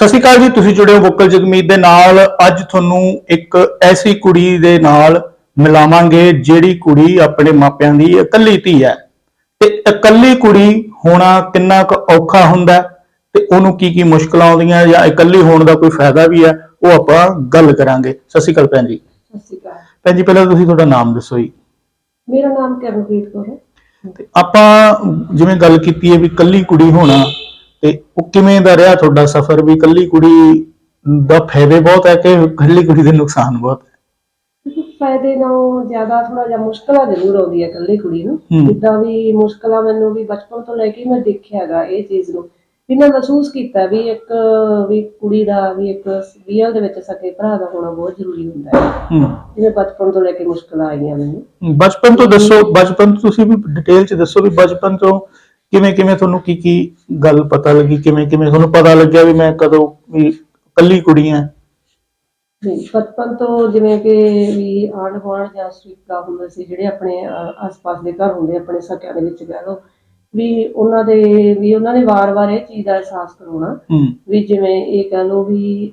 ਸਤਿ ਸ਼੍ਰੀ ਅਕਾਲ ਜੀ ਤੁਸੀਂ ਜੁੜੇ ਹੋ ਵੋਕਲ ਜਗਮੀਤ ਦੇ ਨਾਲ। ਅੱਜ ਤੁਹਾਨੂੰ ਇੱਕ ਐਸੀ ਕੁੜੀ ਦੇ ਨਾਲ ਮਿਲਾਵਾਂਗੇ ਜਿਹੜੀ ਕੁੜੀ ਆਪਣੇ ਮਾਪਿਆਂ ਦੀ ਇਕੱਲੀ ਧੀ ਹੈ। ਤੇ ਇਕੱਲੀ ਕੁੜੀ ਹੋਣਾ ਕਿੰਨਾ ਕੁ ਔਖਾ ਹੁੰਦਾ ਤੇ ਉਹਨੂੰ ਕੀ ਕੀ ਮੁਸ਼ਕਲਾਂ ਆਉਂਦੀਆਂ ਜਾਂ ਇਕੱਲੀ ਹੋਣ ਦਾ ਕੋਈ ਫਾਇਦਾ ਵੀ ਹੈ ਉਹ ਆਪਾਂ ਗੱਲ ਕਰਾਂਗੇ। ਸਤਿ ਸ਼੍ਰੀ ਅਕਾਲ ਭੈਣ ਜੀ। ਸਤਿ ਸ਼੍ਰੀ ਅਕਾਲ। ਭੈਣ ਜੀ ਪਹਿਲਾਂ ਤੁਸੀਂ ਤੁਹਾਡਾ ਨਾਮ ਦੱਸੋ ਜੀ। ਮੇਰਾ ਨਾਮ ਕਰਨਪ੍ਰੀਤ ਕੌਰ ਹੈ। ਤੇ ਆਪਾਂ ਜਿਵੇਂ ਗੱਲ ਕੀਤੀ ਹੈ ਵੀ ਇਕੱਲੀ ਕੁੜੀ ਹੋਣਾ ਤੇ ਉਹ ਕਿਵੇਂ ਦਾ ਰਿਹਾ ਤੁਹਾਡਾ ਸਫ਼ਰ? ਵੀ ਇਕੱਲੀ ਕੁੜੀ ਦਾ ਫਾਇਦੇ ਬਹੁਤ ਹੈ ਕਿ ਇਕੱਲੀ ਕੁੜੀ ਦੇ ਨੁਕਸਾਨ ਬਹੁਤ ਹੈ? ਫਾਇਦੇ ਨਾਲੋਂ ਜ਼ਿਆਦਾ ਥੋੜਾ ਜਿਹਾ ਮੁਸ਼ਕਲਾਂ ਜ਼ਰੂਰ ਆਉਂਦੀ ਹੈ ਇਕੱਲੀ ਕੁੜੀ ਨੂੰ। ਹੂੰ। ਜਿੱਦਾਂ ਵੀ ਮੁਸ਼ਕਲਾਂ ਮੈਨੂੰ ਵੀ ਬਚਪਨ ਤੋਂ ਲੈ ਕੇ ਮੈਂ ਦੇਖਿਆ ਹੈਗਾ ਇਹ ਚੀਜ਼ ਨੂੰ। ਵੀ ਮੈਂ ਮਹਿਸੂਸ ਕੀਤਾ ਵੀ ਇੱਕ ਵੀ ਕੁੜੀ ਦਾ ਵੀ ਇੱਕ ਰੀਅਲ ਦੇ ਵਿੱਚ ਸਕੇ ਭਰਾ ਦਾ ਹੋਣਾ ਬਹੁਤ ਜ਼ਰੂਰੀ ਹੁੰਦਾ ਹੈ। ਹੂੰ। ਜਿਵੇਂ ਬਚਪਨ ਤੋਂ ਲੈ ਕੇ ਮੁਸ਼ਕਲਾਂ ਆਈਆਂ ਮੈਨੂੰ। ਬਚਪਨ ਤੋਂ ਦੱਸੋ ਬਚਪਨ ਤੋਂ ਤੁਸੀਂ ਵੀ ਡਿਟੇਲ ਚ ਦੱਸੋ ਵੀ ਬਚਪਨ ਤੋਂ ਕਿਵੇਂ ਕਿਵੇਂ ਤੁਹਾਨੂੰ ਕੀ ਕੀ ਗੱਲ ਪਤਾ ਲੱਗੀ? ਕਿਵੇਂ ਕਿਵੇਂ ਤੁਹਾਨੂੰ ਪਤਾ ਲੱਗਿਆ ਵੀ ਮੈਂ ਕਦੋਂ ਵੀ ਇਕੱਲੀ ਕੁੜੀ ਵੀ ਬਚਪਨ ਤੋਂ ਜਿਵੇਂ ਕਿ ਵੀ ਆਂਢ ਗੁਆਂਢ ਜਾਂ ਸ਼ਰੀਕਾ ਹੁੰਦੇ ਸੀ ਜਿਹੜੇ ਆਪਣੇ ਆਸ-ਪਾਸ ਦੇ ਘਰ ਹੁੰਦੇ ਆਪਣੇ ਸਕਿਆਂ ਦੇ ਵਿੱਚ ਕਹਿ ਲਓ ਵੀ ਉਹਨਾਂ ਦੇ ਵੀ ਉਹਨਾਂ ਨੇ ਵਾਰ-ਵਾਰ ਇਹ ਚੀਜ਼ ਦਾ ਅਹਿਸਾਸ ਕਰਾਉਣਾ ਹੂੰ। ਵੀ ਜਿਵੇਂ ਇਹ ਕਹਿ ਲਓ ਵੀ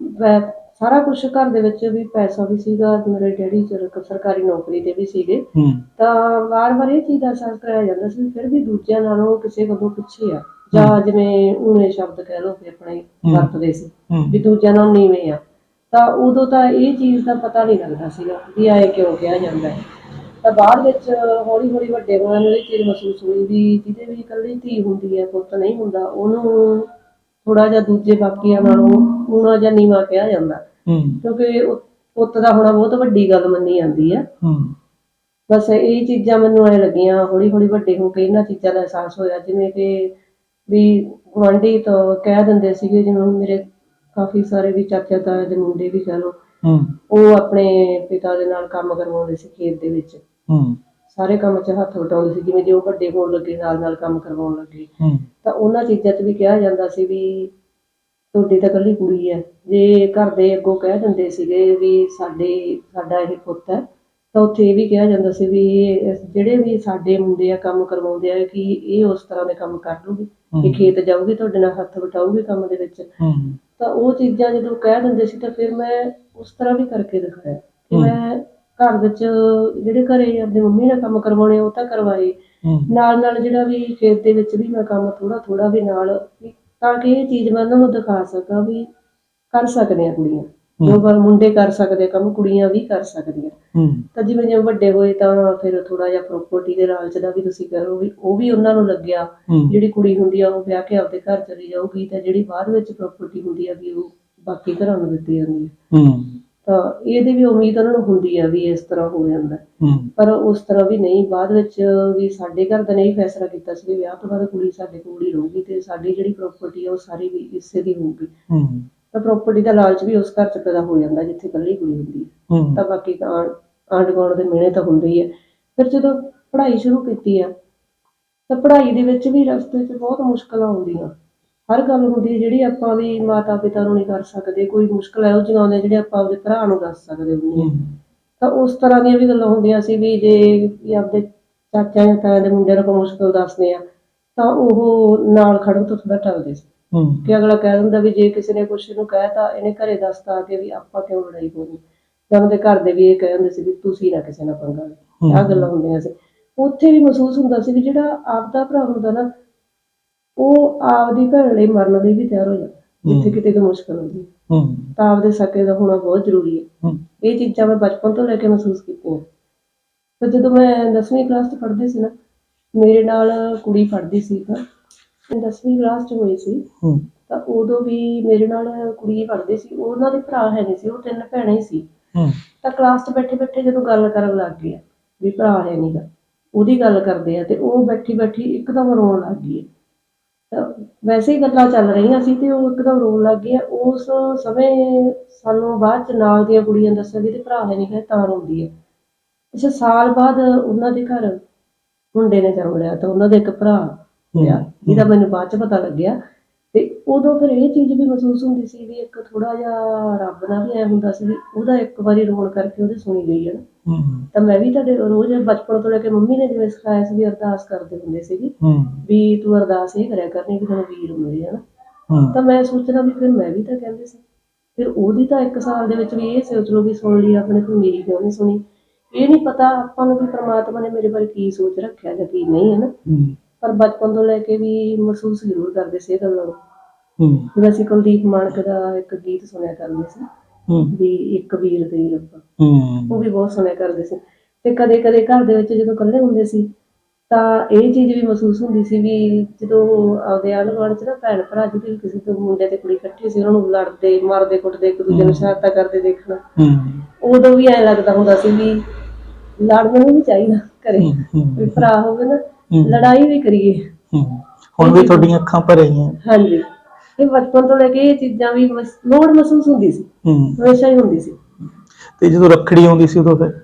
ਵੈ- ਸਾਰਾ ਕੁਝ ਘਰ ਦੇ ਵਿੱਚ ਵੀ ਪੈਸਾ ਵੀ ਸੀਗਾ ਮੇਰੇ ਡੈਡੀ ਚਰ ਸਰਕਾਰੀ ਨੌਕਰੀ ਤੇ ਵੀ ਸੀਗੇ। ਹੂੰ। ਤਾਂ ਵਾਰ-ਵਾਰ ਇਹ ਚੀਜ਼ ਦਾ ਅਹਿਸਾਸ ਕਰਾਇਆ ਜਾਂਦਾ ਸੀ ਵੀ ਫਿਰ ਵੀ ਦੂਜਿਆਂ ਨਾਲੋਂ ਕਿਸੇ ਕੋਲੋਂ ਪਿੱਛੇ ਆ। ਜਾਂ ਜਿਵੇਂ ਉਹਨੇ ਸ਼ਬਦ ਕਹਿ ਲਓ ਕਿ ਆਪਣੇ। ਵਰਤਦੇ ਸੀ ਹੂੰ। ਵੀ ਦੂਜਿਆਂ ਨਾਲ ਨੀਵੇਂ ਆ। ਤਾਂ ਉਦੋਂ ਤਾਂ ਇਹ ਚੀਜ਼ ਦਾ ਪਤਾ ਨਹੀਂ ਲੱਗਦਾ ਸੀਗਾ ਵੀ ਆਏ ਕਿਉਂ ਕਿਹਾ ਜਾਂਦਾ ਹੈ। ਤਾਂ ਬਾਅਦ ਵਿੱਚ ਹੌਲੀ ਹੌਲੀ ਵੱਡੇ ਹੋਣ ਨਾਲ ਇਹ ਚੀਜ਼ ਮਹਿਸੂਸ ਹੋਈ ਵੀ ਜਿਹਦੇ ਵੀ ਇਕੱਲੀ ਧੀ ਹੁੰਦੀ ਹੈ ਪੁੱਤ ਨਹੀਂ ਹੁੰਦਾ ਉਹਨੂੰ ਥੋੜਾ ਜਿਹਾ ਦੂਜੇ ਬਾਕੀਆਂ ਨਾਲੋਂ ਉਹਨਾਂ ਜਾਂ ਨੀਵਾਂ ਕਿਹਾ ਜਾਂਦਾ। ਹੂੰ। ਕਿਉਂਕਿ ਉਹ ਪੁੱਤ ਦਾ ਹੋਣਾ ਬਹੁਤ ਵੱਡੀ ਗੱਲ ਮੰਨੀ ਜਾਂਦੀ ਹੂੰ। ਬਸ ਇਹ ਚੀਜ਼ਾਂ ਮੈਨੂੰ ਐ ਲੱਗੀਆਂ ਹੌਲੀ ਹੌਲੀ ਵੱਡੇ ਹੋ ਕੇ ਇਹਨਾਂ ਚੀਜ਼ਾਂ ਦਾ ਅਹਿਸਾਸ ਹੋਇਆ। ਜਿਵੇਂ ਕਿ ਵੀ ਗੁਆਂਢੀ ਤੋਂ ਕਹਿ ਦਿੰਦੇ ਸੀਗੇ ਜਿਵੇਂ ਹੁਣ ਮੇਰੇ ਕਾਫੀ ਸਾਰੇ ਵੀ ਚਾਚਾ ਤਾਇਆ ਦੇ ਮੁੰਡੇ ਵੀ ਕਹਿ ਹੂੰ। ਉਹ ਆਪਣੇ ਪਿਤਾ ਦੇ ਨਾਲ ਕੰਮ ਕਰਵਾਉਂਦੇ ਸੀ ਖੇਤ ਦੇ ਵਿੱਚ। ਹੂੰ। ਸਾਰੇ ਕੰਮ 'ਚ ਹੱਥ ਵਟਾਉਂਦੇ ਸੀ ਜਿਵੇਂ ਜੇ ਉਹ ਵੱਡੇ ਹੋਣ ਲੱਗੇ ਨਾਲ ਨਾਲ ਕੰਮ ਕਰਵਾਉਣ ਲੱਗੇ। ਹੂੰ। ਤਾਂ ਉਹਨਾਂ ਚੀਜ਼ਾਂ 'ਚ ਵੀ ਕਿਹਾ ਜਾਂਦਾ ਸੀ ਵੀ ਤੁਹਾਡੀ ਤਾਂ ਇਕੱਲੀ ਕੁੜੀ ਹੈ। ਜੇ ਘਰ ਦੇ ਅੱਗੋਂ ਕਹਿ ਦਿੰਦੇ ਸੀਗੇ ਵੀ ਸਾਡੇ ਸਾਡਾ ਇਹ ਪੁੱਤ ਹੈ ਤਾਂ ਉੱਥੇ ਇਹ ਵੀ ਕਿਹਾ ਜਾਂਦਾ ਸੀ ਵੀ ਇਹ ਜਿਹੜੇ ਵੀ ਸਾਡੇ ਮੁੰਡੇ ਆ ਕੰਮ ਕਰਵਾਉਂਦੇ ਆ ਕਿ ਇਹ ਉਸ ਤਰ੍ਹਾਂ ਦੇ ਕੰਮ ਕਰ ਲੂਗੀ ਇਹ ਖੇਤ ਜਾਊਗੀ ਤੁਹਾਡੇ ਨਾਲ ਹੱਥ ਵਟਾਊਗੀ ਕੰਮ ਦੇ ਵਿੱਚ। ਤਾਂ ਉਹ ਚੀਜ਼ਾਂ ਜਦੋਂ ਕਹਿ ਦਿੰਦੇ ਸੀ ਤਾਂ ਫਿਰ ਮੈਂ ਉਸ ਤਰ੍ਹਾਂ ਵੀ ਕਰਕੇ ਦਿਖਾਇਆ ਕਿ। ਮੈਂ ਘਰ ਵਿੱਚ ਜਿਹੜੇ ਘਰੇ ਆਪਣੀ ਮੰਮੀ ਨਾਲ ਕੰਮ ਕਰਵਾਉਣੇ ਉਹ ਤਾਂ ਕਰਵਾਏ। ਨਾਲ ਨਾਲ ਜਿਹੜਾ ਵੀ ਖੇਤ ਦੇ ਵਿੱਚ ਵੀ ਮੈਂ ਕੰਮ ਥੋੜਾ ਥੋੜਾ ਵੀ ਨਾਲ ਤਾਂ ਕਿ ਇਹ ਚੀਜ਼ ਮੈਂ ਉਹਨਾਂ ਨੂੰ ਦਿਖਾ ਸਕਾਂ ਵੀ ਕਰ ਸਕਦੇ ਆ ਕੁੜੀਆਂ। ਜੋ ਪਰ ਮੁੰਡੇ ਕਰ ਸਕਦੇ ਕੰਮ ਕੁੜੀਆਂ ਵੀ ਕਰ ਸਕਦੀਆਂ। ਤਾਂ ਜਿਵੇਂ ਜਿਵੇਂ ਵੱਡੇ ਹੋਏ ਤਾਂ ਫਿਰ ਥੋੜਾ ਜਿਹਾ ਪ੍ਰਾਪਰਟੀ ਦੇ ਲਾਲਚ ਦਾ ਵੀ ਤੁਸੀਂ ਕਰੋ ਵੀ ਉਹ ਵੀ ਉਹਨਾਂ ਨੂੰ ਲੱਗਿਆ। ਜਿਹੜੀ ਕੁੜੀ ਹੁੰਦੀ ਆ ਉਹ ਵਿਆਹ ਕੇ ਆਪਦੇ ਘਰ ਚਲੀ ਜਾਊਗੀ ਤਾਂ ਜਿਹੜੀ ਬਾਅਦ ਵਿੱਚ ਪ੍ਰਾਪਰਟੀ ਹੁੰਦੀ ਆ ਵੀ ਉਹ ਬਾਕੀ ਘਰਾਂ ਨੂੰ ਦਿੱਤੀ ਜਾਂਦੀ ਹੂੰ। ਤਾਂ ਇਹਦੀ ਵੀ ਉਮੀਦ ਉਹਨਾਂ ਨੂੰ ਹੁੰਦੀ ਆ ਵੀ ਇਸ ਤਰ੍ਹਾਂ ਹੋ ਜਾਂਦਾ। ਪਰ ਉਸ ਤਰ੍ਹਾਂ ਵੀ ਨਹੀਂ ਬਾਅਦ ਵਿੱਚ ਵੀ ਸਾਡੇ ਘਰ ਦਾ ਨਹੀਂ ਫੈਸਲਾ ਕੀਤਾ ਸੀ ਵੀ ਵਿਆਹ ਤੋਂ ਬਾਅਦ ਕੁੜੀ ਸਾਡੇ ਕੋਲ ਹੀ ਰਹੂਗੀ ਤੇ ਸਾਡੀ ਜਿਹੜੀ ਪ੍ਰਾਪਰਟੀ ਆ ਉਹ ਸਾਰੀ ਵੀ ਇਸੇ ਦੀ ਹੋਊਗੀ। ਤਾਂ ਪ੍ਰਾਪਰਟੀ ਦਾ ਲਾਲਚ ਵੀ ਉਸ ਘਰ 'ਚ ਪੈਦਾ ਹੋ ਜਾਂਦਾ ਜਿੱਥੇ ਇਕੱਲੀ ਕੁੜੀ ਹੁੰਦੀ ਹੈ। ਤਾਂ ਬਾਕੀ ਆਂਢ ਗੁਆਂਢ ਦੇ ਮਿਹਣੇ ਤਾਂ ਹੁੰਦੇ ਹੀ ਹੈ ਫਿਰ ਜਦੋਂ ਪੜ੍ਹਾਈ ਸ਼ੁਰੂ ਕੀਤੀ ਆ ਤਾਂ ਪੜ੍ਹਾਈ ਦੇ ਵਿੱਚ ਵੀ ਰਸਤੇ 'ਚ ਬਹੁਤ ਮੁਸ਼ਕਲਾਂ ਆਉਂਦੀਆਂ। ਹਰ ਗੱਲ ਹੁੰਦੀ ਹੈ ਜਿਹੜੀ ਆਪਾਂ ਵੀ ਮਾਤਾ ਪਿਤਾ ਨੂੰ ਨਹੀਂ ਕਰ ਸਕਦੇ ਕੋਈ ਮੁਸ਼ਕਲ ਇਹੋ ਜਿਹੀਆਂ ਆਉਂਦੀਆਂ ਜਿਹੜੇ ਆਪਾਂ ਆਪਦੇ ਭਰਾ ਨੂੰ ਦੱਸ ਸਕਦੇ ਹੁੰਦੇ ਹਾਂ। ਤਾਂ ਉਸ ਤਰ੍ਹਾਂ ਦੀਆਂ ਵੀ ਗੱਲਾਂ ਹੁੰਦੀਆਂ ਸੀ ਵੀ ਜੇ ਵੀ ਆਪਦੇ ਚਾਚਾ ਜਾਂ ਤਾਇਆ ਦੇ ਮੁੰਡੇ ਨੂੰ ਕੋਈ ਮੁਸ਼ਕਲ ਦੱਸਦੇ ਆ ਤਾਂ ਉਹ ਨਾਲ ਖੜਨ ਤੋਂ ਥੋੜਾ ਟਲਦੇ ਸੀ। ਹੂੰ। ਕਿ ਅਗਲਾ ਕਹਿ ਦਿੰਦਾ ਵੀ ਜੇ ਕਿਸੇ ਨੇ ਕੁਛ ਨੂੰ ਕਹਿਤਾ ਇਹਨੇ ਘਰੇ ਦੱਸਤਾ ਕਿ ਵੀ ਆਪਾਂ ਕਿਉਂ ਲੜਾਈ ਹੋਣੀ ਜਾਂ ਉਹਦੇ ਘਰ ਦੇ ਵੀ ਇਹ ਕਹਿ ਦਿੰਦੇ ਸੀ ਵੀ ਤੁਸੀਂ ਨਾ ਕਿਸੇ ਨਾਲ ਪੰਗਾ ਲਓ। ਆਹ ਗੱਲਾਂ ਹੁੰਦੀਆਂ ਸੀ। ਉੱਥੇ ਵੀ ਮਹਿਸੂਸ ਹੁੰਦਾ ਸੀ ਵੀ ਜਿਹੜਾ ਆਪਦਾ ਭਰਾ ਹੁੰਦਾ ਨਾ ਉਹ ਆਪਦੀ ਭੈਣ ਲਈ ਮਰਨ ਲਈ ਵੀ ਤਿਆਰ ਹੋ ਜਾਂਦਾ। ਜਿੱਥੇ ਕਿਤੇ ਕੋਈ ਮੁਸ਼ਕਲ ਹੁੰਦੀ ਹੈ। ਹੂੰ। ਤਾਂ ਆਪਦੇ ਸਕੇ ਦਾ ਹੋਣਾ ਬਹੁਤ ਜ਼ਰੂਰੀ ਹੈ। ਹੂੰ। ਇਹ ਚੀਜ਼ਾਂ ਮੈਂ ਬਚਪਨ ਤੋਂ ਲੈ ਕੇ ਮਹਿਸੂਸ ਕੀਤੀਆਂ। ਤੇ ਜਦੋਂ ਮੈਂ 10ਵੀਂ ਕਲਾਸ 'ਚ ਪੜ੍ਹਦੀ ਸੀ ਨਾ ਮੇਰੇ ਨਾਲ ਕੁੜੀ ਪੜ੍ਹਦੀ ਸੀ ਤਾਂ 10ਵੀਂ ਕਲਾਸ 'ਚ ਹੋਈ ਸੀ। ਹੂੰ। ਤਾਂ ਉਦੋਂ ਵੀ ਮੇਰੇ ਨਾਲ ਕੁੜੀ ਪੜ੍ਹਦੀ ਸੀ। ਉਹਨਾਂ ਦੇ ਭਰਾ ਹੈ ਨਹੀਂ ਸੀ ਉਹ ਤਿੰਨ ਭੈਣਾਂ ਹੀ ਸੀ। ਹੂੰ। ਤਾਂ ਕਲਾਸ 'ਚ ਬੈਠੇ ਬੈਠੇ ਜਦੋਂ ਗੱਲ ਕਰਨ ਲੱਗ ਗਏ ਆ, ਵੀ ਭਰਾ ਹੈ ਨਹੀਂਗਾ ਉਹਦੀ ਗੱਲ ਕਰਦੇ ਆ ਤੇ ਉਹ ਬੈਠੀ ਬੈਠੀ ਇੱਕਦਮ ਰੋਣ ਲੱਗ ਗਈ ਹੈ। ਵੈਸੇ ਹੀ ਗੱਲਾਂ ਚੱਲ ਰਹੀਆਂ ਸੀ ਤੇ ਉਹ ਇੱਕਦਮ ਰੋਣ ਲੱਗ ਗਈ ਹੈ। ਉਸ ਸਮੇਂ ਸਾਨੂੰ ਬਾਅਦ ਚ ਨਾਲ ਦੀਆਂ ਕੁੜੀਆਂ ਦੱਸਿਆ ਵੀ ਤੇ ਭਰਾ ਹੈ ਨਹੀਂਗਾ ਤਾਂ ਰੋਂਦੀ ਹੈ। ਅੱਛਾ ਸਾਲ ਬਾਅਦ ਉਹਨਾਂ ਦੇ ਘਰ ਮੁੰਡੇ ਨੇ ਜਨਮ ਲਿਆ ਤਾਂ ਉਹਨਾਂ ਦੇ ਇੱਕ ਭਰਾ ਹੋਇਆ ਜਿਹਦਾ ਮੈਨੂੰ ਬਾਅਦ ਚ ਪਤਾ ਲੱਗਿਆ। ਤੇ ਉਦੋਂ ਫਿਰ ਇਹ ਚੀਜ਼ ਵੀ ਮਹਿਸੂਸ ਹੁੰਦੀ ਸੀ ਵੀ ਇੱਕ ਥੋੜਾ ਜਿਹਾ ਰੱਬ ਨਾਲ ਵੀ ਐ ਹੁੰਦਾ ਸੀ ਵੀ ਉਹਦਾ ਇੱਕ ਵਾਰੀ ਰੋਣ ਕਰਕੇ ਉਹਦੀ ਸੁਣੀ ਗਈ ਹੈ ਨਾ। ਤਾਂ ਮੈਂ ਵੀ ਤੁਹਾਡੇ ਰੋਜ਼ ਬਚਪਨ ਤੋਂ ਲੈ ਕੇ ਮੰਮੀ ਨੇ ਜਿਵੇਂ ਸਿਖਾਇਆ ਸੀ ਵੀ ਅਰਦਾਸ ਕਰਦੇ ਹੁੰਦੇ ਸੀਗੇ ਵੀ ਤੂੰ ਅਰਦਾਸ ਇਹ ਕਰਿਆ ਕਰਨੀ ਕਿ ਤੈਨੂੰ ਵੀਰ ਮਿਲੇ ਹਨਾ ਤਾਂ ਮੈਂ ਸੋਚਣਾ ਵੀ ਫਿਰ ਮੈਂ ਵੀ ਤਾਂ ਕਹਿੰਦੇ ਸੀ। ਫਿਰ ਉਹਦੀ ਤਾਂ ਇੱਕ ਸਾਲ ਦੇ ਵਿੱਚ ਵੀ ਇਹ ਸੋਚ ਲਓ ਵੀ ਸੁਣ ਲਈ ਆਪਣੇ ਤੋਂ ਮੇਰੀ ਕਿਉਂ ਨਹੀਂ ਸੁਣੀ। ਇਹ ਨਹੀਂ ਪਤਾ ਆਪਾਂ ਨੂੰ ਵੀ ਪ੍ਰਮਾਤਮਾ ਨੇ ਮੇਰੇ ਬਾਰੇ ਕੀ ਸੋਚ ਰੱਖਿਆ ਜਾਂ ਕੀ ਨਹੀਂ ਹੈ ਨਾ। ਪਰ ਬਚਪਨ ਤੋਂ ਲੈ ਕੇ ਵੀ ਮਹਿਸੂਸ ਜ਼ਰੂਰ ਕਰਦੇ ਸੀ ਇਹ ਗੱਲਾਂ ਨੂੰ। ਹੂੰ। ਜਿਵੇਂ ਅਸੀਂ ਕੁਲਦੀਪ ਮਾਨਕ ਦਾ ਇੱਕ ਗੀਤ ਸੁਣਿਆ ਕਰਦੇ ਸੀ ਹੂੰ। ਵੀ ਇੱਕ ਵੀਰ ਦੀ ਰੱਬਾ। ਹੂੰ। ਉਹ ਵੀ ਬਹੁਤ ਸੁਣਿਆ ਕਰਦੇ ਸੀ। ਤੇ ਕਦੇ ਕਦੇ ਘਰ ਦੇ ਵਿੱਚ ਜਦੋਂ ਇਕੱਲੇ ਹੁੰਦੇ ਸੀ ਤਾਂ ਇਹ ਚੀਜ਼ ਵੀ ਮਹਿਸੂਸ ਹੁੰਦੀ ਸੀ ਵੀ ਜਦੋਂ ਆਪਦੇ ਆਲੇ ਦੁਆਲੇ ਚ ਨਾ ਭੈਣ ਭਰਾ ਜਿਹਦੇ ਵੀ ਕਿਸੇ ਤੋਂ ਮੁੰਡੇ ਤੇ ਕੁੜੀ ਇਕੱਠੇ ਸੀ ਉਹਨਾਂ ਨੂੰ ਲੜਦੇ ਮਾਰਦੇ ਕੁੱਟਦੇ ਇੱਕ ਦੂਜੇ ਨੂੰ ਸ਼ਰਾਰਤਾਂ ਕਰਦੇ ਦੇਖਣਾ। ਹੂੰ। ਉਦੋਂ ਵੀ ਐਂ ਲੱਗਦਾ ਹੁੰਦਾ ਸੀ ਵੀ ਲੜਨਾ ਨਹੀਂ ਚਾਹੀਦਾ ਘਰੇ। ਵੀ ਭਰਾ ਹੋਵੇ ਨਾ। ਲੜਾਈ ਵੀ ਕਰੀਏ। ਹੂੰ। ਹੁਣ ਵੀ ਤੁਹਾਡੀਆਂ ਅੱਖਾਂ ਭਰ ਰਹੀਆਂ। ਹਾਂਜੀ। ਇਹ ਬਚਪਨ ਤੋਂ ਲੈ ਕੇ ਇਹ ਚੀਜ਼ਾਂ ਵੀ ਮਸ- ਲੋੜ ਮਹਿਸੂਸ ਹੁੰਦੀ ਸੀ। ਹੂੰ। ਹਮੇਸ਼ਾ ਹੀ ਹੁੰਦੀ ਸੀ। ਤੇ ਜਦੋਂ ਰੱਖੜੀ ਆਉਂਦੀ ਸੀ ਉਦੋਂ ਫਿਰ?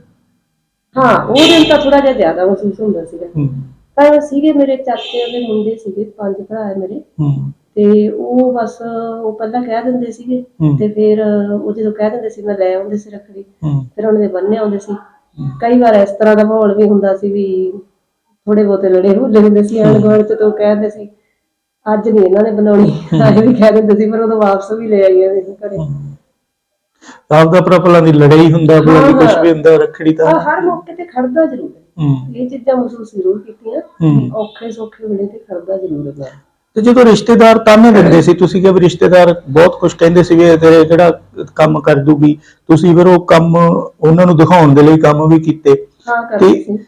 ਹਾਂ ਉਹ ਦਿਨ ਤਾਂ ਥੋੜਾ ਜਿਹਾ ਜ਼ਿਆਦਾ ਮਹਿਸੂਸ ਹੁੰਦਾ ਸੀਗਾ। ਹੂੰ। ਪਰ ਸੀਗੇ ਮੇਰੇ ਚਾਚੇ ਦੇ ਮੁੰਡੇ ਸੀਗੇ ਪੰਜ ਭਰਾ ਹੈ ਮੇਰੇ। ਹੂੰ। ਤੇ ਉਹ ਬਸ ਉਹ ਪਹਿਲਾਂ ਕਹਿ ਦਿੰਦੇ ਸੀਗੇ ਹੂੰ। ਤੇ ਫਿਰ ਉਹ ਜਦੋਂ ਕਹਿ ਦਿੰਦੇ ਸੀ ਮੈਂ ਲੈ ਆਉਂਦੇ ਸੀ ਰੱਖੜੀ। ਹੂੰ। ਫਿਰ ਉਹਨਾਂ ਦੇ ਬੰਨੇ ਆਉਂਦੇ ਸੀ। ਹੂੰ। ਕਈ ਵਾਰ ਇਸ ਤਰ੍ਹਾਂ ਦਾ ਮਾਹੌਲ ਵੀ ਹੁੰਦਾ ਸੀ ਵੀ ਥੋੜੇ ਬਹੁਤੇ ਲੜੇ ਹੁੰਦੇ ਹੁੰਦੇ ਸੀ ਆਣ ਗੁਆਂਢ ਚ ਤੋਂ ਕਹਿੰਦੇ ਸੀ ਅੱਜ ਨਹੀਂ ਇਹਨਾਂ ਨੇ ਬਣਾਉਣੀ ਆਏ ਵੀ ਕਹਿ ਦਿੰਦੇ ਸੀ ਪਰ ਉਦੋਂ ਵਾਪਸ ਵੀ ਲੈ ਆਈਆਂ ਸੀ ਘਰੇ। ਆਪ ਦਾ ਭਲਾ ਦੀ ਲੜਾਈ ਹੁੰਦਾ ਭਲਾ ਦੀ ਕੁਝ। ਵੀ ਹੁੰਦਾ ਰੱਖੜੀ ਤਾਂ। ਹਰ ਮੌਕੇ ਤੇ ਖੜਦਾ ਜ਼ਰੂਰ ਹੈ। ਹੂੰ। ਇਹ ਚੀਜ਼ਾਂ ਮਹਿਸੂਸ ਜ਼ਰੂਰ ਕੀਤੀਆਂ। ਔਖੇ ਸੌਖੇ ਵੇਲੇ ਤੇ ਖੜਦਾ ਜ਼ਰੂਰ ਹੈ। ਤੇ ਜਦੋਂ ਰਿਸ਼ਤੇਦਾਰ ਤਾਨੇ ਦਿੰਦੇ ਸੀ ਤੁਸੀਂ ਕਿ ਵੀ ਰਿਸ਼ਤੇਦਾਰ ਬਹੁਤ ਕੁਝ ਕਹਿੰਦੇ ਸੀ ਵੀ ਇਹ ਤੇਰੇ ਕਿਹੜਾ ਕੰਮ ਕਰ ਦੂਗੀ ਤੁਸੀਂ ਫਿਰ ਉਹ ਕੰਮ ਉਹਨਾਂ ਨੂੰ ਦਿਖਾਉਣ ਦੇ ਲਈ ਕੰਮ ਵੀ ਕੀਤੇ। ਹਾਂ ਕਰਦੇ ਤੇ ਸੀ।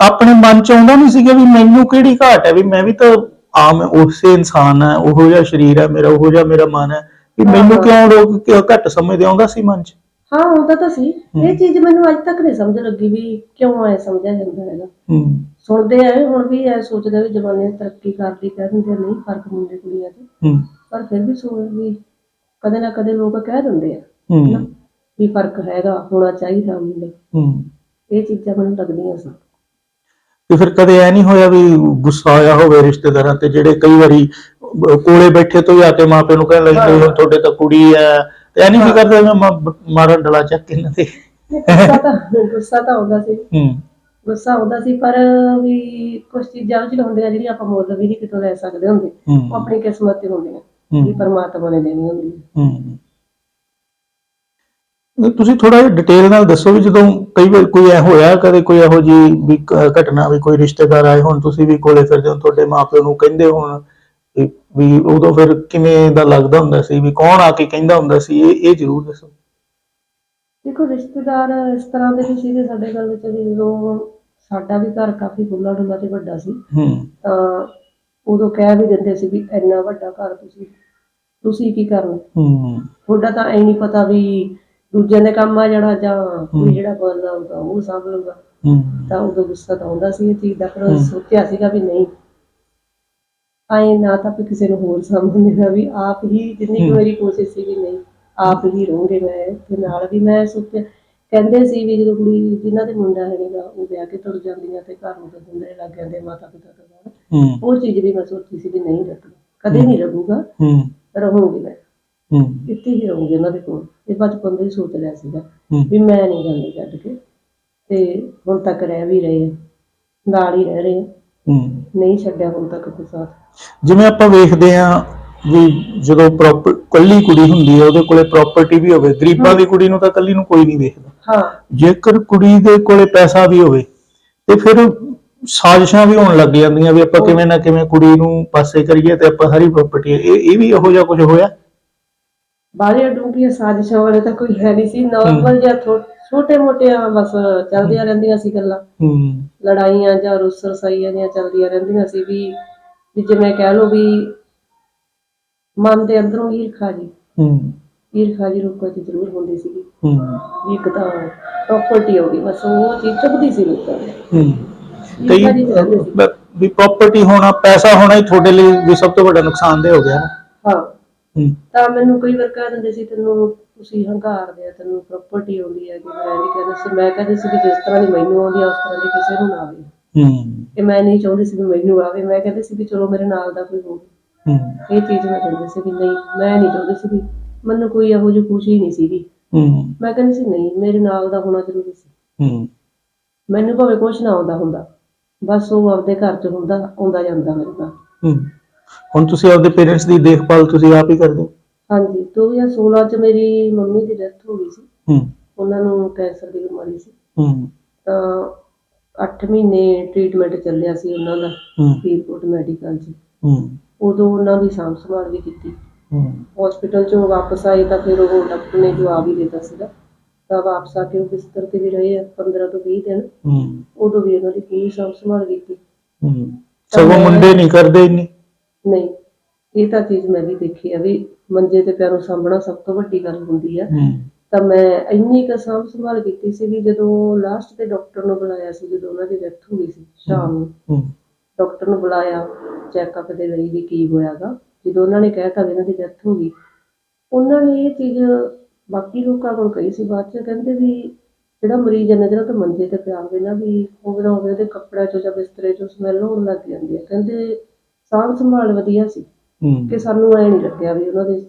ਆਪਣੇ ਮਨ ਚ ਆਉਂਦਾ ਨਹੀਂ ਸੀਗਾ ਵੀ ਮੈਨੂੰ ਕਿਹੜੀ ਘਾਟ ਹੈ ਵੀ ਮੈਂ ਵੀ ਤਾਂ ਆਮ ਉਸੇ ਇਨਸਾਨ ਹੈ ਉਹੋ ਜਿਹਾ ਸਰੀਰ ਹੈ ਮੇਰਾ ਉਹੋ ਜਿਹਾ ਮੇਰਾ ਮਨ ਹੈ ਵੀ ਮੈਨੂੰ। ਕਿਉਂ ਲੋਕ ਕਿਉਂ ਘੱਟ ਸਮਝਦੇ ਆਉਂਦਾ ਸੀ ਮਨ ਚ? ਹਾਂ ਹੁੰਦਾ ਤਾਂ ਸੀ। ਇਹ ਚੀਜ਼ ਮੈਨੂੰ ਅੱਜ ਤੱਕ ਨਹੀਂ ਸਮਝ ਲੱਗੀ ਵੀ ਕਿਉਂ ਐ ਸਮਝਿਆ ਜਾਂਦਾ ਹੈਗਾ। ਹੂੰ। ਸੁਣਦੇ ਆਏ ਹੁਣ ਵੀ ਐ ਸੋਚਦੇ ਆ ਵੀ ਜਮਾਨੇ ਤਰੱਕੀ ਕਰਦੀ ਕਹਿ ਦਿੰਦੇ ਆ, ਨਹੀਂ ਫ਼ਰਕ ਮੁੰਡੇ ਕੁੜੀਆਂ 'ਚ ਹੂੰ। ਪਰ ਫਿਰ ਵੀ ਸੋਚ ਵੀ ਕਦੇ ਨਾ ਕਦੇ ਲੋਕ ਕਹਿ ਦਿੰਦੇ ਆ ਹੂੰ। ਵੀ ਫ਼ਰਕ ਹੈਗਾ ਹੋਣਾ ਚਾਹੀਦਾ ਮੁੰਡਾ। ਹੂੰ। ਇਹ ਚੀਜ਼ਾਂ ਮੈਨੂੰ ਲੱਗਦੀਆਂ ਸੀ। ਤੇ ਫਿਰ ਕਦੇ ਐ ਨਹੀਂ ਹੋਇਆ ਵੀ ਗੁੱਸਾ ਆਇਆ ਹੋਵੇ ਰਿਸ਼ਤੇਦਾਰਾਂ ਤੇ ਜਿਹੜੇ ਕਈ ਵਾਰੀ ਕੋਲੇ ਬੈਠੇ ਤੋਂ ਆ ਕੇ ਮਾਪੇ ਨੂੰ ਕਹਿਣ ਲੱਗੇ ਹੁਣ ਤੁਹਾਡੇ ਤਾਂ ਕੁੜੀ ਐ। ਤੇ ਐ ਨਹੀਂ ਵੀ ਕਰਦੇ ਮੈਂ ਮਾਰਨ ਡਲਾ ਚੱਕ ਕੇ ਇਹਨਾਂ ਤੇ ਗੁੱਸਾ ਤਾਂ ਗੁੱਸਾ ਤਾਂ ਆਉਂਦਾ ਸੀ। ਹੂੰ। ਗੁੱਸਾ ਆਉਂਦਾ ਸੀ ਪਰ ਵੀ ਕੁਝ ਚੀਜ਼ਾਂ ਜਿਹੀ ਹੁੰਦੀਆਂ ਜਿਹੜੀਆਂ ਆਪਾਂ ਮੁੱਲ ਵੀ ਨਹੀਂ ਕਿਤੋਂ ਲੈ ਸਕਦੇ ਹੁੰਦੇ। ਉਹ ਆਪਣੀ ਕਿਸਮਤ ਤੇ ਹੁੰਦੀਆਂ। ਵੀ ਪਰਮਾਤਮਾ ਨੇ ਦੇਣੀ ਹੁੰਦੀ ਹੈ ਹੂੰ। ਤੁਸੀਂ ਥੋੜਾ ਜਿਹਾ ਡਿਟੇਲ ਨਾਲ ਦੱਸੋ ਵੀ ਜਦੋਂ ਕਈ ਵਾਰ ਕੋਈ ਐ ਹੋਇਆ ਕਦੇ ਕੋਈ ਇਹੋ ਜੀ ਵੀ ਘਟਨਾ ਵੀ ਕੋਈ ਰਿਸ਼ਤੇਦਾਰ ਆਏ ਹੁਣ ਤੁਸੀਂ ਵੀ ਕੋਲੇ ਫਿਰਦੇ ਹੋ ਤੁਹਾਡੇ ਮਾਪਿਓ ਨੂੰ ਕਹਿੰਦੇ ਹੋਣ ਵੀ- ਉਦੋਂ ਫਿਰ ਕਿਵੇਂ ਦਾ ਲੱਗਦਾ ਹੁੰਦਾ ਸੀ ਵੀ ਕੌਣ ਆ ਕੇ ਕਹਿੰਦਾ ਹੁੰਦਾ ਸੀ ਇਹ ਇਹ ਜ਼ਰੂਰ ਦੱਸੋ। ਦੇਖੋ ਰਿਸ਼ਤੇਦਾਰ ਇਸ ਤਰ੍ਹਾਂ ਦੇ ਵੀ ਸੀਗੇ ਸਾਡੇ ਘਰ ਵਿੱਚ ਵੀ ਜਦੋਂ ਸਾਡਾ ਵੀ ਘਰ ਕਾਫੀ ਖੁੱਲਾ ਡੁੱਲਾ ਤੇ ਵੱਡਾ ਸੀ ਹੂੰ। ਤਾਂ ਉਦੋਂ ਕਹਿ ਵੀ ਦਿੰਦੇ ਸੀ ਵੀ ਇੰਨਾ ਵੱਡਾ ਘਰ ਤੁਸੀਂ ਤੁਸੀਂ ਕੀ ਕਰਨਾ? ਹੂੰ। ਤੁਹਾਡਾ ਤਾਂ ਐ ਨਹੀਂ ਪਤਾ ਵੀ ਦੂਜਿਆਂ ਦੇ ਕੰਮ ਆ ਜਿਹੜਾ ਜਾਂ ਕੋਈ ਜਿਹੜਾ ਬੋਲਦਾ ਹੋਊਗਾ ਉਹ ਸਾਂਭ ਲਊਗਾ। ਤਾਂ ਉਦੋਂ ਗੁੱਸਾ ਤਾਂ ਆਉਂਦਾ ਸੀ ਇਹ ਚੀਜ਼ ਦਾ। ਸੋਚਿਆ ਸੀਗਾ ਵੀ ਨਹੀਂ। ਆਏ ਨਾ ਤਾਂ ਵੀ ਕਿਸੇ ਨੂੰ ਹੋਰ ਸਾਂਭਣ ਦਾ ਵੀ ਆਪ ਹੀ ਜਿੰਨੀ। ਮੇਰੀ ਕੋਸ਼ਿਸ਼ ਸੀ ਵੀ ਨਹੀਂ ਆਪ ਹੀ ਰਹੂੰਗੇ ਮੈਂ ਤੇ ਨਾਲ ਵੀ ਮੈਂ ਸੋਚਿਆ ਕਹਿੰਦੇ ਸੀ ਵੀ ਜਦੋਂ ਕੁੜੀ ਜਿਨ੍ਹਾਂ ਦੇ ਮੁੰਡਾ ਹੈਗਾ ਉਹ ਵਿਆਹ ਕੇ ਤੁਰ ਜਾਂਦੀਆਂ ਤੇ ਘਰ ਨੂੰ ਦੰਦਰੇ ਲੱਗ ਜਾਂਦੇ ਮਾਤਾ ਪਿਤਾ ਤੋਂ ਬਾਅਦ। ਉਹ ਚੀਜ਼ ਵੀ ਮੈਂ ਸੋਚੀ ਸੀ ਵੀ ਨਹੀਂ ਰੱਖਣਾ। ਕਦੇ ਨਹੀਂ ਰਹੂਗਾ ਹੂੰ। ਰਹੂੰਗੀ ਮੈਂ। ਇੱਥੇ ਹੀ ਰਹੂੰਗੀ ਉਹਨਾਂ ਦੇ ਕੋਲ। ਇਹ ਬਚਪਨ ਤੋਂ ਹੀ ਸੋਚ ਲਿਆ ਸੀਗਾ ਹੂੰ। ਵੀ ਮੈਂ ਨਹੀਂ ਜਾਂਦੀ ਛੱਡ ਕੇ। ਤੇ ਹੁਣ ਤੱਕ ਰਹਿ ਵੀ ਰਹੇ ਆ ਨਾਲ ਹੀ ਰਹਿ ਰਹੇ ਆ। ਹੂੰ। ਨਹੀਂ ਛੱਡਿਆ ਹੁਣ ਤੱਕ ਕੋਈ ਸਾਥ। ਜਿਵੇਂ ਆਪਾਂ ਵੇਖਦੇ ਆ ਵੀ ਜਦੋਂ ਪ੍ਰੋਪਰ ਕੱਲੀ ਕੁੜੀ ਹੁੰਦੀ ਹੈ ਉਹਦੇ ਕੋਲੇ ਪ੍ਰਾਪਰਟੀ ਵੀ ਹੋਵੇ ਗਰੀਬਾਂ ਦੀ ਕੁੜੀ ਨੂੰ ਤਾਂ ਕੱਲੀ ਨੂੰ ਕੋਈ ਨਹੀਂ ਵੇਖਦਾ। ਹਾਂ। ਜੇਕਰ ਕੁੜੀ ਦੇ ਕੋਲੇ ਪੈਸਾ ਵੀ ਹੋਵੇ ਤੇ ਫਿਰ ਸਾਜ਼ਿਸ਼ਾਂ ਵੀ ਹੋਣ ਲੱਗ ਜਾਂਦੀਆਂ ਵੀ ਆਪਾਂ ਕਿਵੇਂ ਨਾ ਕਿਵੇਂ ਕੁੜੀ ਨੂੰ ਪਾਸੇ ਕਰੀਏ ਤੇ ਆਪਾਂ ਸਾਰੀ ਪ੍ਰਾਪਰਟੀ ਇਹ ਇਹ ਵੀ ਇਹੋ ਜਿਹਾ ਕੁਝ ਹੋਇਆ? ਬਾਹਲੀਆਂ ਡੂੰਘੀਆਂ ਸਾਜ਼ਿਸ਼ਾਂ ਵਾਲੇ ਤਾਂ ਕੋਈ ਹੈ ਨਹੀਂ ਸੀ। ਨਾਰਮਲ ਜਿਹਾ ਛੋਟੇ ਮੋਟੀਆਂ ਬਸ ਚੱਲਦੀਆਂ ਰਹਿੰਦੀਆਂ ਸੀ ਗੱਲਾਂ। ਹੂੰ। ਲੜਾਈਆਂ ਜਾਂ ਰੁੱਸ ਰਸਾਈਆਂ ਜਿਹੀਆਂ ਚੱਲਦੀਆਂ ਰਹਿੰਦੀਆਂ ਸੀ ਵੀ ਵੀ ਜਿਵੇਂ ਕਹਿ ਲਓ ਵੀ ਮਨ ਦੇ ਅੰਦਰੋਂ ਈਰਖਾ ਜੀ। ਹੂੰ। ਈਰਖਾ ਜੀ ਰੂਪਾਂ ਚ ਜ਼ਰੂਰ ਹੁੰਦੀ ਸੀਗੀ। ਹੂੰ। ਵੀ ਇੱਕ ਤਾਂ ਪ੍ਰਾਪਰਟੀ ਹੋ ਗਈ ਬਸ ਉਹ ਚੀਜ਼ ਚੁੱਭਦੀ ਸੀ ਲੋਕਾਂ ਨੂੰ। ਹੂੰ। ਕਈ ਈਰਖਾ ਜੀ ਚ ਰਹਿੰਦੇ ਸੀ। ਬ- ਵੀ ਪ੍ਰਾਪਰਟੀ ਹੋਣਾ ਪੈਸਾ ਹੋਣਾ ਹੀ ਤੁਹਾਡੇ ਲਈ ਵੀ ਸਭ ਤੋਂ ਵੱਡਾ ਨੁਕਸਾਨਦੇਹ ਹੋ ਗਿਆ ਹੂੰ। ਤਾਂ ਮੈਨੂੰ ਕਈ ਵਾਰ ਕਹਿ ਦਿੰਦੇ ਸੀ ਤੈਨੂੰ ਤੁਸੀਂ ਹੰਕਾਰਦੇ ਆ ਤੈਨੂੰ ਪ੍ਰਾਪਰਟੀ ਆਉਂਦੀ ਹੈ ਕਿ ਮੈਂ ਨਹੀਂ ਕਹਿੰਦਾ ਸੀ। ਮੈਂ ਕਹਿੰਦੀ ਸੀ ਵੀ ਜਿਸ ਤਰ੍ਹਾਂ ਦੀ ਮੈਨੂੰ ਆਉਂਦੀ ਆ ਉਸ ਤਰ੍ਹਾਂ ਦੀ ਕਿਸੇ ਨੂੰ ਨਾ ਆਵੇ। ਹੂੰ। ਕਿ ਮੈਂ ਨਹੀਂ ਚਾਹੁੰਦੀ ਸੀ ਵੀ ਮੈਨੂੰ ਆਵੇ। ਮੈਂ ਕਹਿੰਦੀ ਸੀ ਵੀ ਚਲੋ ਮੇਰੇ ਨਾਲ ਦਾ ਕੋਈ ਹੋਵੇ। ਹੂੰ। ਇਹ ਚੀਜ਼ ਮੈਂ ਕਹਿੰਦੀ ਸੀ ਵੀ ਨਹੀਂ ਮੈਂ ਨਹੀਂ ਚਾਹੁੰਦੀ ਸੀ ਵੀ ਮੈਨੂੰ ਕੋਈ ਇਹੋ ਜਿਹੀ ਖੁਸ਼ੀ ਨਹੀਂ ਸੀਗੀ। ਹੂੰ। ਮੈਂ ਕਹਿੰਦੀ ਸੀ ਨਹੀਂ ਮੇਰੇ ਨਾਲ ਦਾ ਹੋਣਾ ਜ਼ਰੂਰੀ ਸੀ। ਹੂੰ। ਮੈਨੂੰ ਭਾਵੇਂ ਕੁਛ ਨਾ ਆਉਂਦਾ ਹੁੰਦਾ ਬਸ ਉਹ ਆਪਦੇ ਘਰ 'ਚ ਹੁੰਦਾ ਆਉਂਦਾ ਜਾਂਦਾ ਮੇਰੇ ਨਾਲ। ਹੂੰ। ਹੁਣ ਤੁਸੀਂ ਆਪਦੇ ਪੇਰੈਂਟਸ ਦੀ ਦੇਖਭਾਲ ਤੁਸੀਂ ਆਪ ਹੀ ਕਰਦੇ ਹੋ? ਹਾਂਜੀ 2016 ਚ ਮੇਰੀ ਮੰਮੀ ਦੀ ਡੈਥ ਹੋ ਗਈ ਸੀ। ਹੂੰ। ਉਹਨਾਂ ਨੂੰ ਕੈਂਸਰ ਦੀ ਬਿਮਾਰੀ ਸੀ। ਹੂੰ। ਤਾਂ 8 ਮਹੀਨੇ ਟ੍ਰੀਟਮੈਂਟ ਚੱਲਿਆ ਸੀ ਉਹਨਾਂ ਦਾ ਹੂੰ। ਫਰੀਦਕੋਟ ਮੈਡੀਕਲ 'ਚ। ਹੂੰ। ਉਦੋਂ ਉਹਨਾਂ ਦੀ ਸਾਂਭ ਸੰਭਾਲ ਵੀ ਕੀਤੀ। ਹੂੰ। ਹਸਪੀਟਲ 'ਚੋਂ ਵਾਪਸ ਆਏ ਤਾਂ ਫਿਰ ਉਹ ਡਾਕਟਰ ਨੇ ਜਵਾਬ ਹੀ ਦਿੱਤਾ ਸੀਗਾ। ਤਾਂ ਵਾਪਸ ਆ ਕੇ ਉਹ ਬਿਸਤਰ ਤੇ ਵੀ ਰਹੇ ਆ 15 ਤੋਂ 20 ਦਿਨ। ਹੂੰ। ਉਦੋਂ ਵੀ ਉਹਨਾਂ ਦੀ ਪੂਰੀ ਸਾਂਭ ਸੰਭਾਲ ਕੀਤੀ। ਹੂੰ। ਸਗੋਂ ਮੁੰਡੇ ਨਹੀਂ ਕਰਦੇ ਇੰਨੀ। ਨਹੀਂ ਇਹ ਤਾਂ ਚੀਜ਼ ਮੈਂ ਵੀ ਦੇਖੀ ਆ ਵੀ ਮੰਜੇ ਤੇ ਪਿਆ ਨੂੰ ਸਾਂਭਣਾ ਸਭ ਤੋਂ ਵੱਡੀ ਗੱਲ ਹੁੰਦੀ ਆ। ਤਾਂ ਮੈਂ ਇੰਨੀ ਕੁ ਸਾਂਭ ਸੰਭਾਲ ਕੀਤੀ ਸੀ ਵੀ ਜਦੋਂ ਲਾਸਟ ਤੇ ਡਾਕਟਰ ਨੂੰ ਬੁਲਾਇਆ ਸੀ ਜਦੋਂ ਉਹਨਾਂ ਦੀ ਡੈਥ ਹੋ ਗਈ ਸੀ ਸ਼ਾਮ ਨੂੰ ਡਾਕਟਰ ਨੂੰ ਬੁਲਾਇਆ ਚੈੱਕਅਪ ਦੇ ਲਈ ਵੀ ਕੀ ਹੋਇਆਗਾ। ਜਦੋਂ ਉਹਨਾਂ ਨੇ ਕਹਿਤਾ ਵੀ ਇਹਨਾਂ ਦੀ ਡੈਥ ਹੋ ਗਈ ਉਹਨਾਂ ਨੇ ਇਹ ਚੀਜ਼ ਬਾਕੀ ਲੋਕਾਂ ਕੋਲ ਕਹੀ ਸੀ ਬਾਅਦ ਚ ਕਹਿੰਦੇ ਵੀ ਜਿਹੜਾ ਮਰੀਜ਼ ਹੈ ਨਾ ਜਿਹੜਾ ਤਾਂ ਮੰਜੇ ਤੇ ਪਿਆ ਹੋਵੇ ਨਾ ਵੀ ਹੋਵੇ ਨਾ ਹੋਵੇ ਉਹਦੇ ਕੱਪੜਿਆਂ ਚੋਂ ਜਾਂ ਬਿਸਤਰੇ ਚੋਂ ਸਮੈਲ ਹੋਣ ਲੱਗ ਜਾਂਦੀ ਹੈ ਕਹਿੰਦੇ ਸਾਂਭ ਸੰਭਾਲ ਵਧੀਆ ਸੀ। ਹੂੰ। ਕਿ ਸਾਨੂੰ ਐ ਨਹੀਂ ਲੱਗਿਆ ਵੀ ਉਹਨਾਂ ਦੇ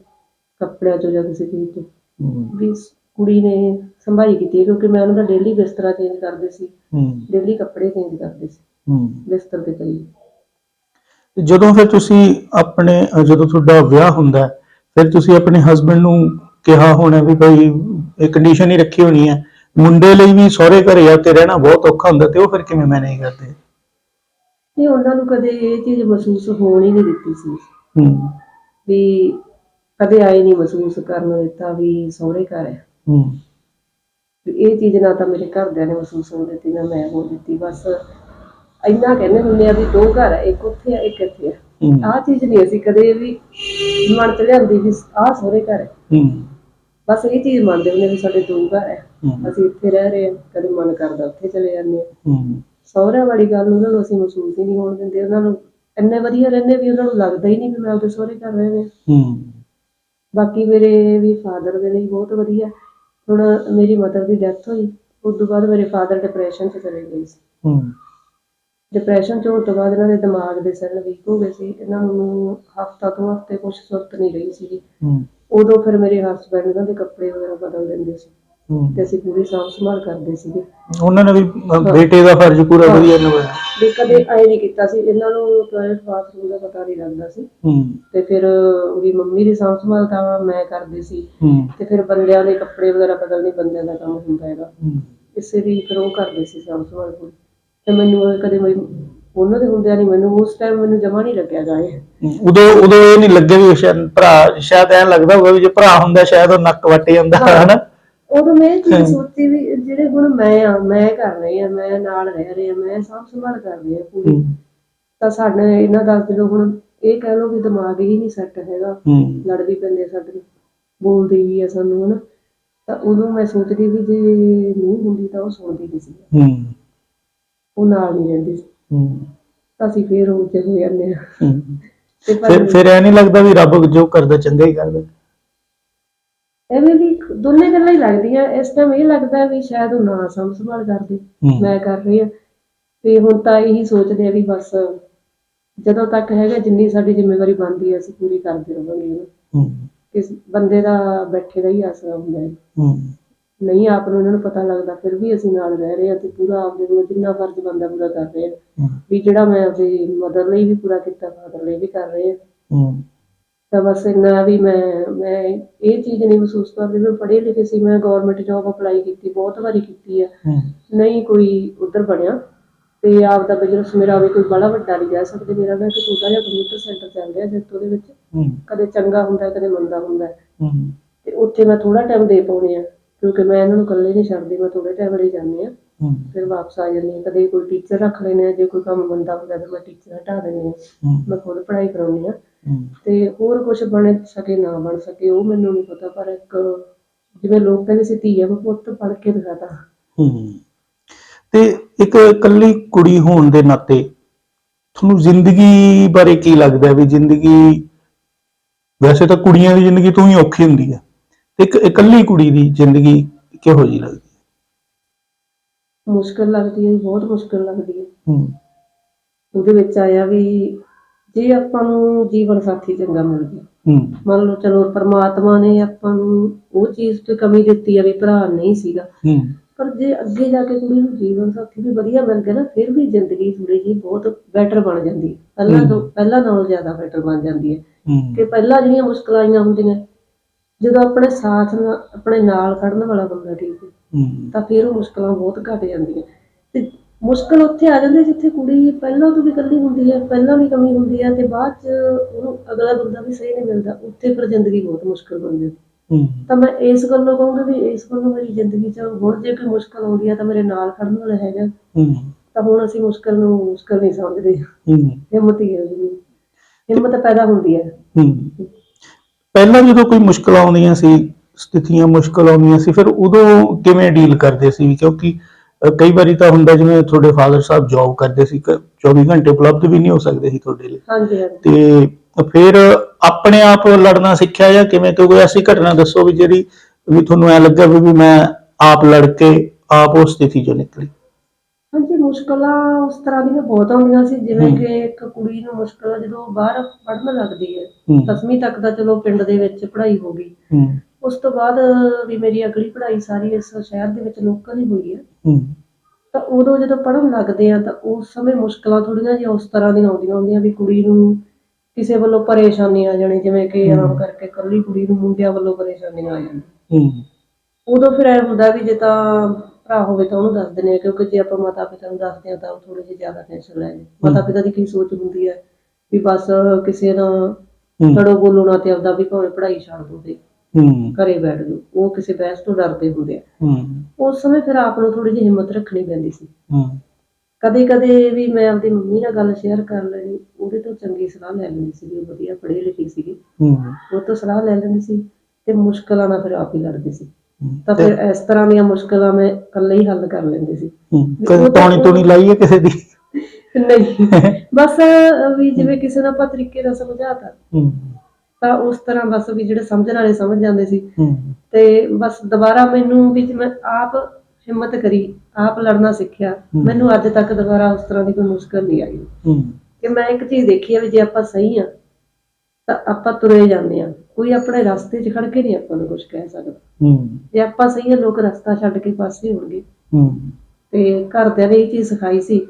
ਕੱਪੜਿਆਂ ਚੋਂ ਜਾਂ ਕਿਸੇ ਚੀਜ਼ ਤੋਂ ਹੂੰ। ਵੀ ਕੁੜੀ ਨੇ ਸੰਭਾਈ ਕੀਤੀ ਹੈ ਕਿਉਂਕਿ ਮੈਂ ਉਹਨਾਂ ਦਾ ਡੇਲੀ ਬਿਸਤਰਾ ਚੇਂਜ ਕਰਦੇ ਸੀ। ਹੂੰ। ਡੇਲੀ ਕੱਪੜੇ ਚੇਂਜ ਕਰਦੇ ਸੀ। ਹੂੰ। ਬਿਸਤਰ ਪਈ ਤੇ ਜਦੋਂ ਫਿਰ ਤੁਸੀਂ ਆਪਣੇ ਜਦੋਂ ਤੁਹਾਡਾ ਵਿਆਹ ਹੁੰਦਾ ਹੈ, ਫਿਰ ਤੁਸੀਂ ਆਪਣੇ ਹਸਬੰਡ ਨੂੰ ਕਿਹਾ ਹੋਣਾ ਵੀ ਭਾਈ ਇਹ ਕੰਡੀਸ਼ਨ ਹੀ ਰੱਖੀ ਹੋਣੀ ਹੈ। ਮੁੰਡੇ ਲਈ ਵੀ ਸਹੁਰੇ ਘਰੇ ਆ ਕੇ ਰਹਿਣਾ ਬਹੁਤ ਔਖਾ ਹੁੰਦਾ ਤੇ ਉਹ ਫਿਰ ਕਿਵੇਂ ਮੈਨੇਜ ਕਰਦੇ? ਨਹੀਂ ਉਹਨਾਂ ਨੂੰ ਕਦੇ ਇਹ ਚੀਜ਼ ਮਹਿਸੂਸ ਹੋਣ ਹੀ ਨਹੀਂ ਦਿੱਤੀ ਸੀ। ਹੂੰ। ਵੀ ਕਦੇ ਆਏ ਨਹੀਂ ਮਹਿਸੂਸ ਕਰਨ ਦਿੱਤਾ ਵੀ ਸਹੁਰੇ ਘਰ ਹੈ। ਹੂੰ। ਇਹ ਚੀਜ਼ ਨਾ ਤਾਂ ਮੇਰੇ ਘਰਦਿਆਂ ਨੇ ਮਹਿਸੂਸ ਹੋਣ ਦਿੱਤੀ ਨਾ ਮੈਂ ਹੋਣ ਦਿੱਤੀ। ਬਸ ਇੰਨਾ ਕਹਿੰਦੇ ਹੁੰਦੇ ਆ ਵੀ ਦੋ ਘਰ ਹੈ ਇੱਕ ਉੱਥੇ ਹੈ ਇੱਕ ਇੱਥੇ ਹੈ ਹੂੰ। ਆਹ ਚੀਜ਼ ਨਹੀਂ ਅਸੀਂ ਕਦੇ ਵੀ ਮਨ ਚ ਲਿਆਂਦੀ ਵੀ ਆਹ ਸਹੁਰੇ ਘਰ ਹੈ। ਹੂੰ। ਬਸ ਇਹ ਚੀਜ਼ ਮੰਨਦੇ ਹੁੰਦੇ ਵੀ ਸਾਡੇ ਦੋ ਘਰ ਹੈ। ਹੂੰ। ਅਸੀਂ ਇੱਥੇ ਰਹਿ ਰਹੇ ਹਾਂ ਕਦੇ ਮਨ ਕਰਦਾ ਉੱਥੇ ਚਲੇ ਜਾਂਦੇ ਹਾਂ। ਹੂੰ। ਸਹੁਰਿਆਂ ਵਾਲੀ ਗੱਲ ਉਹਨਾਂ ਨੂੰ ਅਸੀਂ ਮਹਿਸੂਸ ਹੀ ਨਹੀਂ ਹੋਣ ਦਿੰਦੇ ਉਹਨਾਂ ਨੂੰ ਇੰਨੇ ਵਧੀਆ ਰਹਿੰਦੇ ਵੀ ਉਹਨਾਂ ਨੂੰ ਲੱਗਦਾ ਹੀ ਨਹੀਂ ਵੀ ਮੈਂ ਉਹਦੇ ਸਹੁਰੇ ਘਰ ਰਹੇ ਹਾਂ। ਹੂੰ ਬਾਕੀ ਮੇਰੇ ਵੀ ਫਾਦਰ ਦੇ ਲਈ ਬਹੁਤ ਵਧੀਆ। ਹੁਣ ਮੇਰੀ ਮਦਰ ਦੀ ਡੈਥ ਹੋਈ ਉਸ ਤੋਂ ਬਾਅਦ ਮੇਰੇ ਫਾਦਰ ਡਿਪਰੈਸ਼ਨ 'ਚ ਚਲੇ ਗਏ ਸੀ। ਹੂੰ। ਡਿਪਰੈਸ਼ਨ 'ਚ ਹੋਣ ਤੋਂ ਬਾਅਦ ਇਹਨਾਂ ਦੇ ਦਿਮਾਗ ਦੇ ਸੈੱਲ ਵੀਕ ਹੋ ਗਏ ਸੀ ਇਹਨਾਂ ਨੂੰ ਹਫਤਾ ਤੋਂ ਹਫ਼ਤੇ ਕੁਝ ਸੁਰਤ ਨਹੀਂ ਰਹੀ ਸੀ ਹੂੰ। ਉਦੋਂ ਫਿਰ ਮੇਰੇ ਹਸਬੰਡ ਇਹਨਾਂ ਦੇ ਕੱਪੜੇ ਵਗੈਰਾ ਬਦਲ ਦਿੰਦੇ ਸੀ। ਤੇ ਅਸੀਂ ਪੂਰੀ ਸਾਂਭ ਸੰਭਾਲ ਕਰਦੇ ਸੀਗੇ। ਉਹਨਾਂ ਨੇ ਵੀ ਬੇਟੇ ਦਾ ਫਰਜ਼ ਪੂਰਾ ਵਧੀਆ ਨਿਭਾਇਆ। ਵੀ ਕਦੇ ਆਏ ਨਹੀਂ ਕੀਤਾ ਸੀ। ਇਹਨਾਂ ਨੂੰ ਟਾਇਲਟ ਬਾਥਰੂਮ ਦਾ ਪਤਾ ਨਹੀਂ ਲੱਗਦਾ ਸੀ। ਹੂੰ। ਤੇ ਫਿਰ ਵੀ ਮੰਮੀ ਦੀ ਸਾਂਭ ਸੰਭਾਲ ਤਾਂ ਮੈਂ ਕਰਦੀ ਸੀ। ਹੂੰ। ਤੇ ਫਿਰ ਬੰਦਿਆਂ ਦੇ ਕੱਪੜੇ ਵਗੈਰਾ ਬਦਲਣੇ ਬੰਦਿਆਂ ਦਾ ਕੰਮ ਹੁੰਦਾ ਹੈਗਾ। ਹੂੰ। ਇਸੇ ਦੀ ਫਿਰ ਉਹ ਕਰਦੇ ਸੀ ਸਾਂਭ ਸੰਭਾਲ ਪੂਰੀ। ਤੇ ਮੈਨੂੰ ਉਹ ਕਦੇ ਮੈਨੂੰ ਉਹਨਾਂ ਦੇ ਹੁੰਦਿਆਂ ਨਹੀਂ ਮੈਨੂੰ ਉਸ ਟਾਈਮ ਮੈਨੂੰ ਜਮਾ ਨਹੀਂ ਲੱਗਿਆ ਗਾ ਇਹ। ਉਦੋਂ ਉਦੋਂ ਇਹ ਨਹੀਂ ਲੱਗੇ ਵੀ ਸ਼ਾਇਦ ਭਰਾ ਸ਼ਾਇਦ ਐਂ ਲੱਗਦਾ ਹੋਊਗਾ ਵੀ ਜੇ ਭਰਾ ਹੁੰਦਾ ਸ਼ਾਇਦ ਉਹ ਨੱਕ ਵੱਟ ਜਾਂਦਾ ਹਨਾ? ਉਦੋਂ ਮੈਂ ਇਹ ਚੀਜ਼ ਸੋਚੀ ਵੀ ਜਿਹੜੇ ਹੁਣ ਮੈਂ ਆ ਮੈਂ ਕਰ ਰਹੀ ਆ ਮੈਂ ਨਾਲ ਰਹਿ ਰਹੀ ਆ ਮੈਂ ਸਾਂਭ ਸੰਭਾਲ ਕਰ ਰਹੀ ਆ ਪੂਰੀ। ਤਾਂ ਸਾਡੇ ਇਹਨਾਂ ਦਾ ਜਦੋਂ ਹੁਣ ਇਹ ਕਹਿ ਲਓ ਵੀ ਦਿਮਾਗ ਹੀ ਨਹੀਂ ਸੈੱਟ ਹੈਗਾ ਲੜ ਵੀ ਪੈਂਦੇ ਸਾਡੇ ਬੋਲਦੇ ਵੀ ਆ ਸਾਨੂੰ ਹਨਾ। ਤਾਂ ਉਦੋਂ ਮੈਂ ਸੋਚਦੀ ਵੀ ਜੇ ਨਹੀਂ ਹੁੰਦੀ ਤਾਂ ਉਹ ਨਹੀਂ ਸੀ। ਹੂੰ। ਉਹ ਨਾਲ ਨਹੀਂ ਰਹਿੰਦੀ ਸੀ। ਹੂੰ। ਤਾਂ ਅਸੀਂ ਫੇਰ ਉਹ ਜੇ ਹੋ ਜਾਂਦੇ ਆ। ਫਿਰ ਫਿਰ ਐ ਨਹੀਂ ਲੱਗਦਾ ਵੀ ਰੱਬ ਜੋ ਕਰਦਾ ਚੰਗਾ ਹੀ ਕਰਦਾ। ਐਵੇਂ ਵੀ ਦੋਨੇ ਗੱਲਾਂ ਹੀ ਲੱਗਦੀਆਂ ਇਸ ਟਾਈਮ ਇਹ ਲੱਗਦਾ ਵੀ ਸ਼ਾਇਦ ਉਹ ਨਾ ਸਾਂਭ ਸੰਭਾਲ ਕਰਦੇ। ਹੂੰ। ਮੈਂ ਕਰ ਰਹੀ ਆ। ਤੇ ਹੁਣ ਤਾਂ ਇਹੀ ਸੋਚਦੇ ਆ ਵੀ ਬਸ ਜਦੋਂ ਤੱਕ ਹੈਗਾ ਜਿੰਨੀ ਸਾਡੀ ਜ਼ਿੰਮੇਵਾਰੀ ਬਣਦੀ ਹੈ ਅਸੀਂ ਪੂਰੀ ਕਰਦੇ ਰਹਾਂਗੇ ਉਹਨੂੰ ਹੂੰ। ਕਿਸ ਬੰਦੇ ਦਾ ਬੈਠੇ ਦਾ ਹੀ ਆਸਰਾ ਹੁੰਦਾ ਹੈ। ਹੂੰ। ਨਹੀਂ ਆਪ ਨੂੰ ਇਹਨਾਂ ਨੂੰ ਪਤਾ ਲੱਗਦਾ ਫਿਰ ਵੀ ਅਸੀਂ ਨਾਲ ਰਹਿ ਰਹੇ ਹਾਂ ਤੇ ਪੂਰਾ ਆਪਦੇ ਕੋਲ ਜਿੰਨਾ ਫਰਜ਼ ਬੰਦਾ ਪੂਰਾ ਕਰ ਰਹੇ ਹਾਂ ਹੂੰ। ਵੀ ਜਿਹੜਾ ਮੈਂ ਆਪਣੀ ਮਦਰ ਲਈ ਵੀ ਪੂਰਾ ਕੀਤਾ ਫਾਦਰ ਲਈ ਵੀ ਕਰ ਰਹੇ ਹਾਂ ਹੂੰ। ਤਾਂ ਬਸ ਇੰਨਾ ਵੀ ਮੈਂ ਮੈਂ ਇਹ ਚੀਜ਼ ਨਹੀਂ ਮਹਿਸੂਸ ਕਰਦੀ ਮੈਂ ਪੜ੍ਹੀ ਲਿਖੀ ਸੀ ਮੈਂ ਗਵਰਨਮੈਂਟ ਜੌਬ ਅਪਲਾਈ ਕੀਤੀ ਬਹੁਤ ਵਾਰੀ ਕੀਤੀ ਹੈ। ਨਹੀਂ ਕੋਈ ਉਧਰ ਬਣਿਆ ਤੇ ਆਪ ਦਾ ਬਿਜ਼ਨਸ ਮੇਰਾ ਵੀ ਕੋਈ ਬੜਾ ਵੱਡਾ ਨਹੀਂ ਕਹਿ ਸਕਦੇ ਮੇਰਾ ਨਾ ਇੱਕ ਛੋਟਾ ਜਿਹਾ ਕੰਪਿਊਟਰ ਸੈਂਟਰ ਚੱਲ ਰਿਹਾ ਜਿੱਥੇ ਉਹਦੇ ਵਿੱਚ। ਕਦੇ ਚੰਗਾ ਹੁੰਦਾ ਕਦੇ ਮੰਦਾ ਹੁੰਦਾ। ਤੇ ਉੱਥੇ ਮੈਂ ਥੋੜਾ ਟਾਈਮ ਦੇ ਪਾਉਣੇ ਆ ਕਿਉਂਕਿ ਮੈਂ ਇਹਨਾਂ ਨੂੰ ਇਕੱਲੇ ਨਹੀਂ ਛੱਡਦੀ ਮੈਂ ਥੋੜੇ ਟਾਈਮ ਲਈ ਜਾਂਦੀ ਆ ਹੂੰ। ਫਿਰ ਵਾਪਸ ਆ ਜਾਂਦੀ ਹਾਂ। ਕਦੇ ਕੋਈ ਟੀਚਰ ਰੱਖ ਲੈਣੇ ਆ ਜੇ ਕੋਈ ਕੰਮ ਬੰਦਾ ਹੁੰਦਾ ਤਾਂ ਮੈਂ ਟੀਚਰ ਹਟਾ ਦਿੰਦੀ ਹਾਂ। ਹੂੰ। ਮੈਂ ਖੁਦ ਪੜ੍ਹਾਈ ਕਰਾਉਂਦੀ ਆ ਹੂੰ। ਤੇ ਹੋਰ ਕੁਝ ਬਣ ਸਕੇ ਨਾ ਬਣ ਸਕੇ ਉਹ ਮੈਨੂੰ ਨਹੀਂ ਪਤਾ। ਪਰ ਇੱਕ ਜਿਵੇਂ ਲੋਕ ਕਹਿੰਦੇ ਸੀ ਧੀਆ ਮੈਂ ਪੁੱਤ ਪੜ੍ਹ ਕੇ ਦਿਖਾਤਾ ਹੂੰ। ਤੇ ਇੱਕ ਇਕੱਲੀ ਕੁੜੀ ਹੋਣ ਦੇ ਨਾਤੇ ਤੁਹਾਨੂੰ ਜ਼ਿੰਦਗੀ ਬਾਰੇ ਕੀ ਲੱਗਦਾ ਹੈ? ਵੀ ਜ਼ਿੰਦਗੀ ਵੈਸੇ ਤਾਂ ਕੁੜੀਆਂ ਦੀ ਜ਼ਿੰਦਗੀ ਤੋਂ ਹੀ ਔਖੀ ਹੁੰਦੀ ਹੈ। ਤੇ ਇੱਕ ਇਕੱਲੀ ਕੁੜੀ ਦੀ ਜ਼ਿੰਦਗੀ ਕਿਹੋ ਜਿਹੀ ਲੱਗਦੀ ਹੈ? ਮੁਸ਼ਕਲ ਲੱਗਦੀ ਹੈ ਬਹੁਤ ਮੁਸ਼ਕਲ ਲੱਗਦੀ ਹੈ। ਹੂੰ। ਉਹਦੇ ਵਿੱਚ ਆਇਆ ਵੀ ਜੇ ਆਪਾਂ ਨੂੰ ਜੀਵਨ ਸਾਥੀ ਚੰਗਾ ਮਿਲ ਗਿਆ ਹੂੰ। ਮੰਨ ਲਓ ਚਲੋ ਪਰਮਾਤਮਾ ਨੇ ਆਪਾਂ ਨੂੰ ਉਹ ਚੀਜ਼ ਤੇ ਕਮੀ ਦਿੱਤੀ ਆ ਵੀ ਭਰਾ ਨਹੀਂ ਸੀਗਾ। ਹੂੰ। ਪਰ ਜੇ ਅੱਗੇ ਜਾ ਕੇ ਕੁੜੀ ਨੂੰ ਜੀਵਨ ਸਾਥੀ ਵੀ ਵਧੀਆ ਮਿਲ ਗਿਆ ਨਾ ਫਿਰ ਵੀ ਜ਼ਿੰਦਗੀ ਥੋੜੀ ਜਿਹੀ ਬਹੁਤ ਬੈਟਰ ਬਣ ਜਾਂਦੀ ਹੈ। ਪਹਿਲਾਂ ਤੋਂ ਪਹਿਲਾਂ ਨਾਲੋਂ ਜ਼ਿਆਦਾ ਬੈਟਰ ਬਣ ਜਾਂਦੀ ਹੈ। ਕਿ ਪਹਿਲਾਂ ਜਿਹੜੀਆਂ ਮੁਸ਼ਕਲਾਂ ਆਈਆਂ ਹੁੰਦੀਆਂ ਜਦੋਂ ਆਪਣੇ ਸਾਥ ਨਾਲ ਆਪਣੇ ਨਾਲ ਖੜਨ ਵਾਲਾ ਬੰਦਾ ਠੀਕ ਹੂੰ। ਤਾਂ ਫਿਰ ਉਹ ਮੁਸ਼ਕਲਾਂ ਬਹੁਤ ਘਟ ਜਾਂਦੀਆਂ। ਤੇ ਮੁਸ਼ਕਲ ਉੱਥੇ ਆ ਜਾਂਦੀ ਜਿੱਥੇ ਕੁੜੀ ਪਹਿਲਾਂ ਤੋਂ ਵੀ ਇਕੱਲੀ ਹੁੰਦੀ ਹੈ ਪਹਿਲਾਂ ਵੀ ਕਮੀ ਹੁੰਦੀ ਹੈ ਤੇ ਬਾਅਦ ਚ ਉਹਨੂੰ ਅਗਲਾ ਬੰਦਾ ਵੀ ਸਹੀ ਨਹੀਂ ਮਿਲਦਾ ਉੱਥੇ ਫਿਰ ਜ਼ਿੰਦਗੀ ਬਹੁਤ ਮੁਸ਼ਕਲ ਬਣ ਜਾਂਦੀ ਹੂੰ। ਤਾਂ ਮੈਂ ਇਸ ਗੱਲੋਂ ਕਹੂੰਗੀ ਵੀ ਇਸ ਗੱਲੋਂ ਮੇਰੀ ਜ਼ਿੰਦਗੀ 'ਚ ਹੁਣ ਜੇ ਕੋਈ ਮੁਸ਼ਕਲ ਆਉਂਦੀ ਹੈ ਤਾਂ ਮੇਰੇ ਨਾਲ ਖੜਨ ਵਾਲਾ ਹੈਗਾ। ਤਾਂ ਹੁਣ ਅਸੀਂ ਮੁਸ਼ਕਲ ਨੂੰ ਮੁਸ਼ਕਲ ਨਹੀਂ ਸਮਝਦੇ। ਹਿੰਮਤ ਹੀ ਹੈ ਜੀ। ਹਿੰਮਤ ਪੈਦਾ ਹੁੰਦੀ ਹੂੰ। ਪਹਿਲਾਂ ਜਦੋਂ ਕੋਈ ਮੁਸ਼ਕਲ ਆਉਂਦੀਆਂ ਸੀ ਸਥਿਤੀਆਂ ਮੁਸ਼ਕਲ ਆਉਂਦੀਆਂ ਸੀ ਫਿਰ ਉਦੋਂ ਕਿਵੇਂ ਡੀਲ ਕਰਦੇ ਸੀ? ਕਿਉਂਕਿ ਕਈ ਵਾਰੀ ਤਾਂ ਹੁੰਦਾ ਜਿਵੇਂ ਤੁਹਾਡੇ ਫਾਦਰ ਸਾਹਿਬ ਜੌਬ ਕਰਦੇ ਸੀ ਕ- 24 ਘੰਟੇ ਉਪਲਬਧ ਵੀ ਨਹੀਂ ਹੋ ਸਕਦੇ ਸੀ ਤੁਹਾਡੇ ਲਈ। ਹਾਂਜੀ ਹਾਂਜੀ। ਤੇ ਫਿਰ ਆਪਣੇ ਆਪ ਲੜਨਾ ਸਿੱਖਿਆ ਜਾਂ ਕਿਵੇਂ? ਤੋਂ ਕੋਈ ਐਸੀ ਘਟਨਾ ਦੱਸੋ ਵੀ ਜਿਹੜੀ ਵੀ ਤੁਹਾਨੂੰ ਐ ਲੱਗਾ ਵੀ ਮੈਂ ਆਪ ਲੜ ਕੇ ਆਪ ਉਸ ਸਥਿਤੀ ਚੋਂ ਨਿਕਲੀ। ਹਾਂਜੀ ਮੁਸ਼ਕਲਾਂ ਉਸ ਤਰ੍ਹਾਂ ਦੀਆਂ ਬਹੁਤ ਆਉਂਦੀਆਂ ਸੀ ਜਿਵੇਂ। ਕਿ ਇੱਕ ਕੁੜੀ ਨੂੰ ਮੁਸ਼ਕਲ ਜਦੋਂ ਬਾਹਰ ਪੜ੍ਹਨ ਲੱਗਦੀ ਹੈ ਹੂੰ। 10ਵੀਂ ਤੱਕ ਦਾ ਚਲੋ ਪਿੰਡ ਦੇ ਵਿੱਚ ਪੜ੍ਹਾਈ ਹੋ ਗਈ। ਉਸ ਤੋਂ ਬਾਅਦ ਵੀ ਮੇਰੀ ਅਗਲੀ ਪੜ੍ਹਾਈ ਸਾਰੀ ਇਸ ਸ਼ਹਿਰ ਦੇ ਵਿੱਚ ਲੋਕਲ ਹੀ ਹੋਈ ਹੈ। ਹੂੰ। ਤਾਂ ਉਦੋਂ ਜਦੋਂ ਪੜ੍ਹਨ ਲੱਗਦੇ ਆ ਤਾਂ ਉਸ ਸਮੇਂ ਮੁਸ਼ਕਲਾਂ ਥੋੜੀਆਂ ਜਿਹੀਆਂ ਉਸ ਤਰ੍ਹਾਂ ਦੀਆਂ ਆਉਂਦੀਆਂ ਹੁੰਦੀਆਂ ਵੀ ਕੁੜੀ ਨੂੰ ਕਿਸੇ ਵੱਲੋਂ ਪਰੇਸ਼ਾਨੀ ਆ ਜਾਣੀ ਜਿਵੇਂ ਕਿ ਆਮ ਕਰਕੇ ਇਕੱਲੀ ਕੁੜੀ ਨੂੰ ਮੁੰਡਿਆਂ ਵੱਲੋਂ ਪਰੇਸ਼ਾਨੀਆਂ ਆ ਜਾਂਦੀਆਂ ਹੂੰ। ਉਦੋਂ ਫਿਰ ਐ ਹੁੰਦਾ ਵੀ ਜੇ ਤਾਂ ਭਰਾ ਹੋਵੇ ਤਾਂ ਉਹਨੂੰ ਦੱਸ ਦਿੰਦੇ ਆ ਕਿਉਂਕਿ ਜੇ ਆਪਾਂ ਮਾਤਾ ਪਿਤਾ ਨੂੰ ਦੱਸਦੇ ਆ ਤਾਂ ਉਹ ਥੋੜੀ ਜਿਹੀ ਜ਼ਿਆਦਾ ਟੈਨਸ਼ਨ ਲੈਂਦੇ ਮਾਤਾ ਪਿਤਾ ਦੀ ਕੀ ਸੋਚ ਹੁੰਦੀ ਹੈ ਵੀ ਬਸ ਕਿਸੇ ਨਾਲ ਲੜੋ ਬੋਲੋ ਨਾ ਤੇ ਆਪਦਾ ਵੀ ਭਾਵੇਂ ਪੜ੍ਹਾਈ ਛੱਡ ਦੋ ਤੇ ਹੂੰ। ਘਰੇ ਬੈਠ ਜਾਓ। ਉਹ ਕਿਸੇ ਬਹਿਸ ਤੋਂ ਡਰਦੇ ਹੁੰਦੇ ਆ। ਹੂੰ। ਉਸ ਸਮੇਂ ਫਿਰ ਆਪ ਨੂੰ ਥੋੜੀ ਜਿਹੀ ਹਿੰਮਤ ਰੱਖਣੀ ਪੈਂਦੀ ਸੀ। ਹੂੰ। ਕਦੇ ਕਦੇ ਵੀ ਮੈਂ ਆਪਦੀ ਮੰਮੀ ਨਾਲ ਗੱਲ ਸ਼ੇਅਰ ਕਰ ਲੈਣੀ ਉਹਦੇ ਤੋਂ ਚੰਗੀ ਸਲਾਹ ਲੈ ਲੈਂਦੀ ਸੀ ਉਹ ਵਧੀਆ ਪੜ੍ਹੀ ਲਿਖੀ ਸੀਗੀ। ਹੂੰ। ਉਹ ਤੋਂ ਸਲਾਹ ਲੈ ਲੈਂਦੀ ਸੀ ਤੇ ਮੁਸ਼ਕਲਾਂ ਨਾਲ ਫਿਰ ਆਪ ਹੀ ਲੜਦੀ ਸੀ। ਤਾਂ ਫਿਰ ਇਸ ਤਰ੍ਹਾਂ ਦੀਆਂ ਮੁਸ਼ਕਲਾਂ ਮੈਂ ਇਕੱਲੇ ਹੀ ਹੱਲ ਕਰ ਲੈਂਦੀ ਸੀ। ਕਦੇ ਟੌਣੀ ਟੂਣੀ ਲਾਈ ਹੈ ਕਿਸੇ ਦੀ? ਨਹੀਂ। ਬਸ ਵੀ ਜਿਵੇਂ ਕਿਸੇ ਨੂੰ ਆਪਾਂ ਤਰੀਕੇ ਨਾਲ ਸਮਝਾਤਾ। ਹੂੰ। ਤਾਂ ਉਸ ਤਰ੍ਹਾਂ ਬਸ ਵੀ ਜਿਹੜੇ ਸਮਝਣ ਵਾਲੇ ਸਮਝ ਜਾਂਦੇ ਸੀ। ਹੂੰ। ਤੇ ਬਸ ਦੁਬਾਰਾ ਮੈਨੂੰ ਵੀ ਮੈਂ ਆਪ ਹਿੰਮਤ ਕਰੀ ਆਪ ਲੜਨਾ ਸਿੱਖਿਆ ਹੂੰ। ਮੈਨੂੰ ਅੱਜ ਤੱਕ ਦੁਬਾਰਾ ਉਸ ਤਰ੍ਹਾਂ ਦੀ ਕੋਈ ਮੁਸ਼ਕਲ ਨਹੀਂ ਆਈ। ਹੂੰ। ਕਿ ਮੈਂ ਇੱਕ ਚੀਜ਼ ਦੇਖੀ ਆ ਵੀ ਜੇ ਆਪਾਂ ਸਹੀ ਆ ਤਾਂ ਆਪਾਂ ਤੁਰੇ ਜਾਂਦੇ ਆ। ਕੋਈ ਆਪਣੇ ਰਸਤੇ 'ਚ ਖੜ ਕੇ ਨਹੀਂ ਆਪਾਂ ਨੂੰ ਕੁਝ ਕਹਿ ਸਕਦਾ। ਹੂੰ। ਜੇ ਆਪਾਂ ਸਹੀ ਆ ਲੋਕ ਰਸਤਾ ਛੱਡ ਕੇ ਪਾਸੇ ਹੋਣਗੇ। ਹੂੰ। ਤੇ ਘਰਦਿਆਂ ਨੇ ਇਹ ਚੀਜ਼ ਸਿਖਾਈ ਸੀ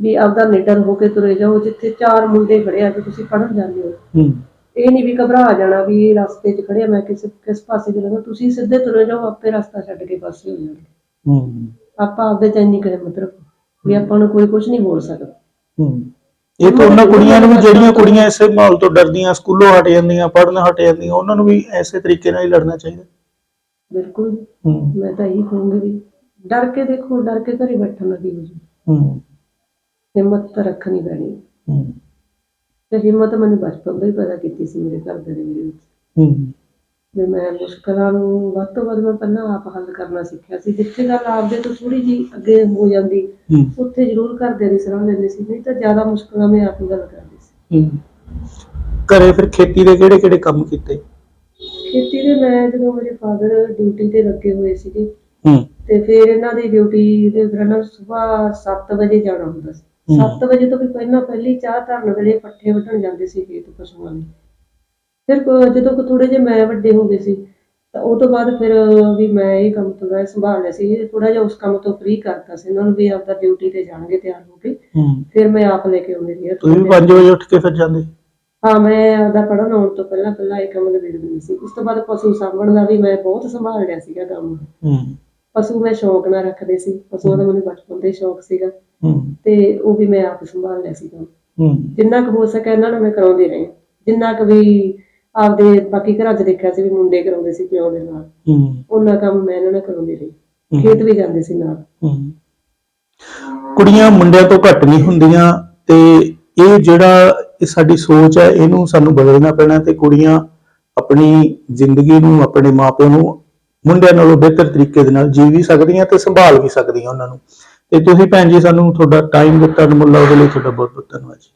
ਵੀ ਆਪਦਾ ਨਿਡਰ ਹੋ ਕੇ ਤੁਰੇ ਜਾਓ ਜਿੱਥੇ ਚਾਰ ਮੁੰਡੇ ਖੜੇ ਆ ਤੇ ਤੁਸੀਂ ਪੜਨ ਜਾਂਦੇ ਹੋ। ਹੂੰ। ਇਹ ਨਹੀਂ ਵੀ ਘਬਰਾ ਜਾਣਾ ਵੀ ਇਹ ਰਸਤੇ 'ਚ ਖੜਿਆ ਮੈਂ ਕਿਸ ਕਿਸ ਪਾਸੇ ਜਾਣਾ ਤੁਸੀਂ ਸਿੱਧੇ ਤੁਰੇ ਜਾਓ ਆਪੇ ਰਸਤਾ ਛੱਡ ਕੇ ਪਾਸੇ ਹੋ ਜਾਣਗੇ। ਹੂੰ। ਆਪਾਂ ਆਪਦੇ ਚ ਇੰਨੀ ਕੁ ਹਿੰਮਤ ਰੱਖੋ ਵੀ ਆਪਾਂ ਨੂੰ ਕੋਈ ਕੁਝ ਨਹੀਂ ਬੋਲ ਸਕਦਾ। ਹੂੰ। ਇਹ ਤਾਂ ਉਹਨਾਂ ਕੁੜੀਆਂ ਨੂੰ ਵੀ ਜਿਹੜੀਆਂ ਕੁੜੀਆਂ ਇਸੇ ਮਾਹੌਲ ਤੋਂ ਡਰਦੀਆਂ ਸਕੂਲੋਂ ਹਟ ਜਾਂਦੀਆਂ ਪੜ੍ਹਨ ਹਟ ਜਾਂਦੀਆਂ ਉਹਨਾਂ ਨੂੰ ਵੀ ਐਸੇ ਤਰੀਕੇ ਨਾਲ ਹੀ ਲੜਨਾ ਚਾਹੀਦਾ। ਬਿਲਕੁਲ ਮੈਂ ਤਾਂ ਇਹੀ ਕਹੂੰਗੀ ਵੀ ਡਰ ਕੇ ਦੇਖੋ ਡਰ ਕੇ ਘਰੇ ਬੈਠਣ ਲੱਗੀ ਹੋ ਜੀ ਹੂੰ। ਹਿੰਮਤ ਤਾਂ ਰੱਖਣੀ ਪੈਣੀ। ਹੈ। ਤੇ ਹਿੰਮਤ ਮੈਨੂੰ ਬਚਪਨ ਤੋਂ ਹੀ ਪੈਦਾ ਕੀਤੀ ਸੀ ਮੇਰੇ ਘਰਦਿਆਂ ਨੇ ਮੇਰੇ ਵਿੱਚ। ਹੂੰ। ਵੀ ਮੈਂ ਮੁਸ਼ਕਲਾਂ ਨੂੰ ਵੱਧ ਤੋਂ ਵੱਧ ਮੈਂ ਪਹਿਲਾਂ ਆਪ ਹੱਲ ਕਰਨਾ ਸਿੱਖਿਆ ਸੀ। ਜਿੱਥੇ ਗੱਲ ਆਪਦੇ ਤੋਂ ਥੋੜੀ ਜੀ ਅੱਗੇ ਹੋ ਜਾਂਦੀ ਉੱਥੇ ਜ਼ਰੂਰ ਘਰਦਿਆਂ ਦੀ ਸਲਾਹ ਲੈਂਦੀ ਸੀ। ਨਹੀਂ ਤਾਂ ਜ਼ਿਆਦਾ ਮੁਸ਼ਕਲਾਂ ਮੈਂ ਆਪ ਹੀ ਗੱਲ ਕਰਦੀ ਸੀ। ਹੂੰ। ਘਰੇ ਫਿਰ ਖੇਤੀ ਦੇ ਕਿਹੜੇ ਕਿਹੜੇ ਕੰਮ ਕੀਤੇ? ਖੇਤੀ ਦੇ ਮੈਂ ਜਦੋਂ ਮੇਰੇ ਫਾਦਰ ਡਿਊਟੀ ਤੇ ਲੱਗੇ ਹੋਏ ਸੀਗੇ ਹੂੰ। ਤੇ ਫਿਰ ਇਹਨਾਂ ਦੀ ਡਿਊਟੀ ਦੇ ਦੌਰਾਨ ਸਵੇਰ 7 ਵਜੇ ਜਾਣਾ ਹੁੰਦਾ ਸੀ। 7 ਵਜੇ ਤੋਂ ਵੀ ਪਹਿਲਾਂ ਪਹਿਲੀ ਚਾਹ ਧਰਨ ਵੇਲੇ ਪੱਠੇ ਵੱਢਣ ਜਾਂਦੇ ਸੀ ਖੇਤ ਪਸ਼ੂਆਂ ਦੇ ਫਿਰ ਕ- ਜਦੋਂ ਕੋ ਥੋੜੇ ਜਿਹੇ ਮੈਂ ਵੱਡੇ ਹੋ ਗਏ ਸੀ ਤਾਂ ਉਹ ਤੋਂ ਬਾਅਦ ਫਿਰ ਵੀ ਮੈਂ ਇਹ ਕੰਮ ਥੋੜਾ ਸੰਭਾਲ ਲਿਆ ਸੀ। ਥੋੜਾ ਜਿਹਾ ਉਸ ਕੰਮ ਤੋਂ ਫ੍ਰੀ ਕਰਤਾ ਸੀ। ਇਹਨਾਂ ਨੂੰ ਵੀ ਆਪਦਾ ਡਿਊਟੀ ਤੇ ਜਾਣਗੇ ਤਿਆਰ ਹੋ ਕੇ। ਹੂੰ। ਫਿਰ ਮੈਂ ਆਪ ਲੈ ਕੇ ਆਉਂਦੀ ਸੀ ਤੁਸੀਂ ਵੀ 5 ਵਜੇ ਉੱਠ ਕੇ ਫਿਰ ਜਾਂਦੇ? ਹਾਂ ਮੈਂ ਆਪਦਾ ਪੜ੍ਹਨ ਆਉਣ ਤੋਂ ਪਹਿਲਾਂ ਪਹਿਲਾਂ ਇਹ ਕੰਮ ਨਿਬੇੜ ਦਿੰਦੀ ਸੀ। ਉਸ ਤੋਂ ਬਾਅਦ ਪਸ਼ੂ ਸਾਂਭਣ ਦਾ ਵੀ ਮੈਂ ਬਹੁਤ ਸੰਭਾਲ ਲਿਆ ਸੀਗਾ ਕੰਮ। ਹੂੰ। ਪਸ਼ੂ ਮੈਂ ਸ਼ੌਕ ਨਾਲ ਰੱਖਦੇ ਸੀ। ਪਸ਼ੂਆਂ ਦਾ ਮੈਨੂੰ ਬਚਪਨ ਤੋਂ ਹੀ ਸ਼ੌਕ ਸੀਗਾ। ਤੇ ਉਹ ਵੀ ਮੈਂ ਆਪ ਸੰਭਾਲ ਲਿਆ ਹੂੰ। ਜਿੰਨਾ ਕੁ ਹੋ ਸਕਿਆ ਇਹਨਾਂ ਨੂੰ ਮੈਂ ਕਰਾਉਂਦੀ ਰਹੀ। ਜਿੰਨਾ ਕੁ ਵੀ ਆਪਦੇ ਬਾਕੀ ਘਰਾਂ 'ਚ ਦੇਖਿਆ ਸੀ ਵੀ ਮੁੰਡੇ ਕਰਾਉਂਦੇ ਸੀ ਪਿਓ ਦੇ ਨਾਲ। ਉਹਨਾਂ ਕੰਮ ਮੈਂ ਇਹਨਾਂ ਨਾਲ ਕਰਾਉਂਦੀ ਰਹੀ। ਖੇਤ ਵੀ ਜਾਂਦੇ ਸੀ ਨਾਲ। ਕੁੜੀਆਂ ਮੁੰਡਿਆਂ ਤੋਂ ਘੱਟ ਨਹੀਂ ਹੁੰਦੀਆਂ ਤੇ ਇਹ ਜਿਹੜਾ ਇਹ ਸਾਡੀ ਸੋਚ ਹੈ ਇਹਨੂੰ ਸਾਨੂੰ ਬਦਲਣਾ ਪੈਣਾ ਤੇ ਕੁੜੀਆਂ ਆਪਣੀ ਜ਼ਿੰਦਗੀ ਨੂੰ ਆਪਣੇ ਮਾਪਿਆਂ ਨੂੰ ਮੁੰਡਿਆਂ ਨਾਲੋਂ ਬਿਹਤਰ ਤਰੀਕੇ ਦੇ ਨਾਲ ਜੀ ਵੀ ਸਕਦੀਆਂ ਤੇ ਸੰਭਾਲ ਵੀ ਸਕਦੀਆਂ ਉਹਨਾਂ ਨੂੰ। ਤੇ ਤੁਸੀਂ ਭੈਣ ਜੀ ਸਾਨੂੰ ਤੁਹਾਡਾ ਟਾਈਮ ਦਿੱਤਾ ਅਨਮੁੱਲਾ ਉਹਦੇ ਲਈ ਤੁਹਾਡਾ ਬਹੁਤ ਬਹੁਤ ਧੰਨਵਾਦ ਜੀ।